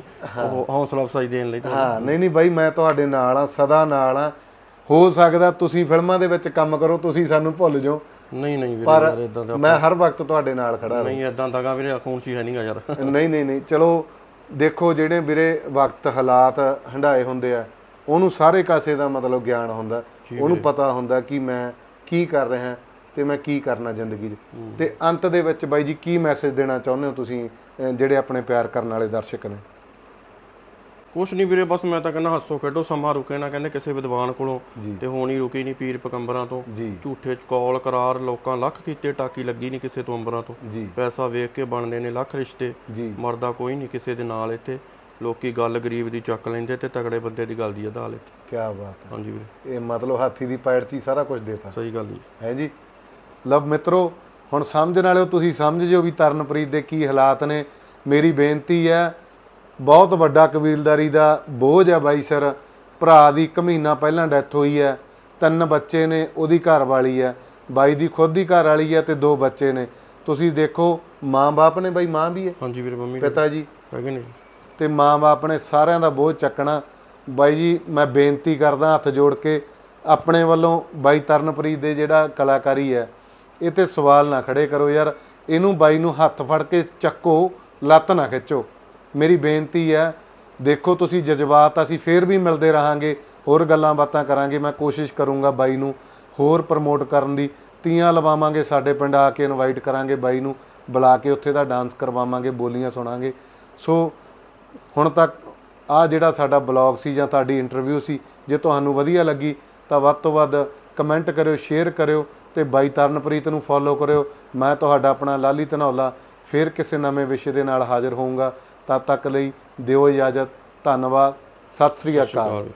ਹੌਸਲਾ ਅਫਸਾਈ ਦੇਣ ਲਈ ਹਾਂ ਨਹੀਂ ਨਹੀਂ ਬਾਈ ਮੈਂ ਤੁਹਾਡੇ ਨਾਲ ਆ ਸਦਾ ਨਾਲ ਆ ਹੋ ਸਕਦਾ ਤੁਸੀਂ ਫਿਲਮਾਂ ਦੇ ਵਿੱਚ ਕੰਮ ਕਰੋ ਤੁਸੀਂ ਸਾਨੂੰ ਭੁੱਲ ਜਾਓ। ਨਹੀਂ ਨਹੀਂ ਵੀਰੇ ਪਰ ਇਦਾਂ ਦਾ ਮੈਂ ਹਰ ਵਕਤ ਤੁਹਾਡੇ ਨਾਲ ਖੜਾ ਨਹੀਂ ਇਦਾਂ ਦਾਗਾ ਵੀਰੇ ਅਖੂਨ ਸੀ ਹੈ ਨਹੀਂਗਾ ਯਾਰ। ਨਹੀਂ ਨਹੀਂ ਨਹੀਂ ਚਲੋ ਦੇਖੋ ਜਿਹੜੇ ਵੀਰੇ ਵਕਤ ਹਾਲਾਤ ਹੰਡਾਏ ਹੁੰਦੇ ਆ ਉਹਨੂੰ ਸਾਰੇ ਕਾਸੇ ਦਾ ਮਤਲਬ ਗਿਆਨ ਹੁੰਦਾ। ਉਹਨੂੰ ਪਤਾ ਹੁੰਦਾ ਕਿ ਮੈਂ ਕੀ ਕਰ ਰਿਹਾ। ਤੇ ਮੈਂ ਕੀ ਕਰਨਾ ਜ਼ਿੰਦਗੀ 'ਚ? ਤੇ ਅੰਤ ਦੇ ਵਿੱਚ ਬਾਈ ਜੀ ਕੀ ਮੈਸੇਜ ਦੇਣਾ ਚਾਹੁੰਦੇ ਹੋ ਤੁਸੀਂ ਜਿਹੜੇ ਆਪਣੇ ਪਿਆਰ ਕਰਨ ਵਾਲੇ ਦਰਸ਼ਕ ਨੇ? ਕੁਛ ਨਹੀਂ ਵੀਰੇ ਬਸ ਮੈਂ ਤਾਂ ਕਹਿੰਦਾ ਹੱਸੋ ਖੇਡੋ ਸਮਾਂ ਰੁਕੇ ਨਾ ਕਹਿੰਦੇ ਕਿਸੇ ਵਿਦਵਾਨ ਕੋਲੋਂ। ਤੇ ਹੋਣੀ ਰੁਕੀ ਨਹੀਂ ਪੀਰ ਪਕੰਬਰਾਂ ਤੋਂ। ਝੂਠੇ ਕੌਲ ਕਰਾਰ ਲੋਕਾਂ ਲੱਖ ਕੀਤੇ ਟਾਕੀ ਲੱਗੀ ਨਹੀਂ ਕਿਸੇ ਤੋਂ ਅੰਬਰਾਂ ਤੋਂ। ਪੈਸਾ ਵੇਖ ਕੇ ਬਣਦੇ ਨੇ ਲੱਖ ਰਿਸ਼ਤੇ। ਮਰਦਾ ਕੋਈ ਨਹੀਂ ਕਿਸੇ ਦੇ ਨਾਲ ਇੱਥੇ। ਲੋਕੀ ਗੱਲ ਗਰੀਬ ਦੀ ਚੱਕ ਲੈਂਦੇ ਤੇ ਤਗੜੇ ਬੰਦੇ ਦੀ ਗੱਲ ਦੀ ਅਦਾਲ ਇੱਥੇ ਕੀ ਬਾਤ ਹੈ। ਹਾਂਜੀ ਵੀਰੇ। ਇਹ ਮਤਲਬ ਹਾਥੀ ਦੀ ਪੈੜ 'ਚ ਹੀ ਸਾਰਾ ਕੁਝ ਦੇਤਾ। ਸਹੀ ਗੱਲ ਜੀ। ਹੈ ਜੀ? ਲਵ ਮਿੱਤਰੋ ਹੁਣ ਸਮਝਣ ਵਾਲਿਓ ਤੁਸੀਂ ਸਮਝ ਜਿਓ ਵੀ ਤਰਨਪ੍ਰੀਤ ਦੇ ਕੀ ਹਾਲਾਤ ਨੇ। ਮੇਰੀ ਬੇਨਤੀ ਹੈ ਬਹੁਤ ਵੱਡਾ ਕਬੀਲਦਾਰੀ ਦਾ ਬੋਝ ਹੈ ਬਾਈ ਸਰ। ਭਰਾ ਦੀ ਇੱਕ ਮਹੀਨਾ ਪਹਿਲਾਂ ਡੈਥ ਹੋਈ ਹੈ ਤਿੰਨ ਬੱਚੇ ਨੇ ਉਹਦੀ ਘਰ ਵਾਲੀ ਹੈ। ਬਾਈ ਦੀ ਖੁਦ ਦੀ ਘਰ ਵਾਲੀ ਹੈ ਤੇ ਦੋ ਬੱਚੇ ਨੇ। ਤੁਸੀਂ ਦੇਖੋ ਮਾਂ-ਬਾਪ ਨੇ ਬਾਈ ਮਾਂ ਵੀ ਹੈ। ਹਾਂਜੀ ਵੀਰੇ ਮੰਮੀ ਪਿਤਾ ਜੀ। ਹੈਗੇ ਨੇ। ਤੇ ਮਾਂ-ਬਾਪ ਨੇ ਸਾਰਿਆਂ ਦਾ ਬੋਝ ਚੱਕਣਾ। ਬਾਈ ਜੀ ਮੈਂ ਬੇਨਤੀ ਕਰਦਾ ਹੱਥ ਜੋੜ ਕੇ ਆਪਣੇ ਵੱਲੋਂ ਬਾਈ ਤਰਨਪ੍ਰੀਤ ਦੇ ਜਿਹੜਾ ਕਲਾਕਾਰੀ ਹੈ ਇਹ ਤੇ ਸਵਾਲ ਨਾ ਖੜੇ ਕਰੋ ਯਾਰ। ਇਹਨੂੰ ਬਾਈ ਨੂੰ ਹੱਥ ਫੜ ਕੇ ਚੱਕੋ, ਲੱਤ ਨਾ ਖਿੱਚੋ। ਮੇਰੀ ਬੇਨਤੀ ਹੈ, ਦੇਖੋ ਤੁਸੀਂ ਜਜ਼ਬਾਤ, ਅਸੀਂ ਫੇਰ ਵੀ ਮਿਲਦੇ ਰਹਾਂਗੇ, ਹੋਰ ਗੱਲਾਂ ਬਾਤਾਂ ਕਰਾਂਗੇ, ਮੈਂ ਕੋਸ਼ਿਸ਼ ਕਰੂੰਗਾ ਬਾਈ ਨੂੰ ਹੋਰ ਪ੍ਰਮੋਟ ਕਰਨ ਦੀ। ਤੀਆਂ ਲਵਾਵਾਂਗੇ ਸਾਡੇ ਪਿੰਡ, ਆ ਕੇ ਇਨਵਾਈਟ ਕਰਾਂਗੇ ਬਾਈ ਨੂੰ, ਬੁਲਾ ਕੇ ਉੱਥੇ ਦਾ ਡਾਂਸ ਕਰਵਾਵਾਂਗੇ, ਬੋਲੀਆਂ ਸੁਣਾਵਾਂਗੇ ਸੋ, ਹੁਣ ਤੱਕ ਆ ਜਿਹੜਾ ਸਾਡਾ ਬਲੌਗ ਸੀ ਜਾਂ ਤੁਹਾਡੀ ਇੰਟਰਵਿਊ ਸੀ, ਜੇ ਤੁਹਾਨੂੰ ਵਧੀਆ ਲੱਗੀ, ਤਾਂ ਵੱਧ ਤੋਂ ਵੱਧ ਕਮੈਂਟ ਕਰਿਓ ਸ਼ੇਅਰ ਕਰਿਓ। ਤੇ ਬਾਈ ਤਰਨਪ੍ਰੀਤ ਨੂੰ ਫੋਲੋ ਕਰਿਓ। ਮੈਂ ਤੁਹਾਡਾ ਆਪਣਾ ਲਾਲੀ ਧਨੌਲਾ ਫਿਰ ਕਿਸੇ ਨਵੇਂ ਵਿਸ਼ੇ ਦੇ ਨਾਲ ਹਾਜ਼ਰ ਹੋਊਂਗਾ। ਤਦ ਤੱਕ ਲਈ ਦਿਓ ਇਜਾਜ਼ਤ। ਧੰਨਵਾਦ। ਸਤਿ ਸ੍ਰੀ ਅਕਾਲ।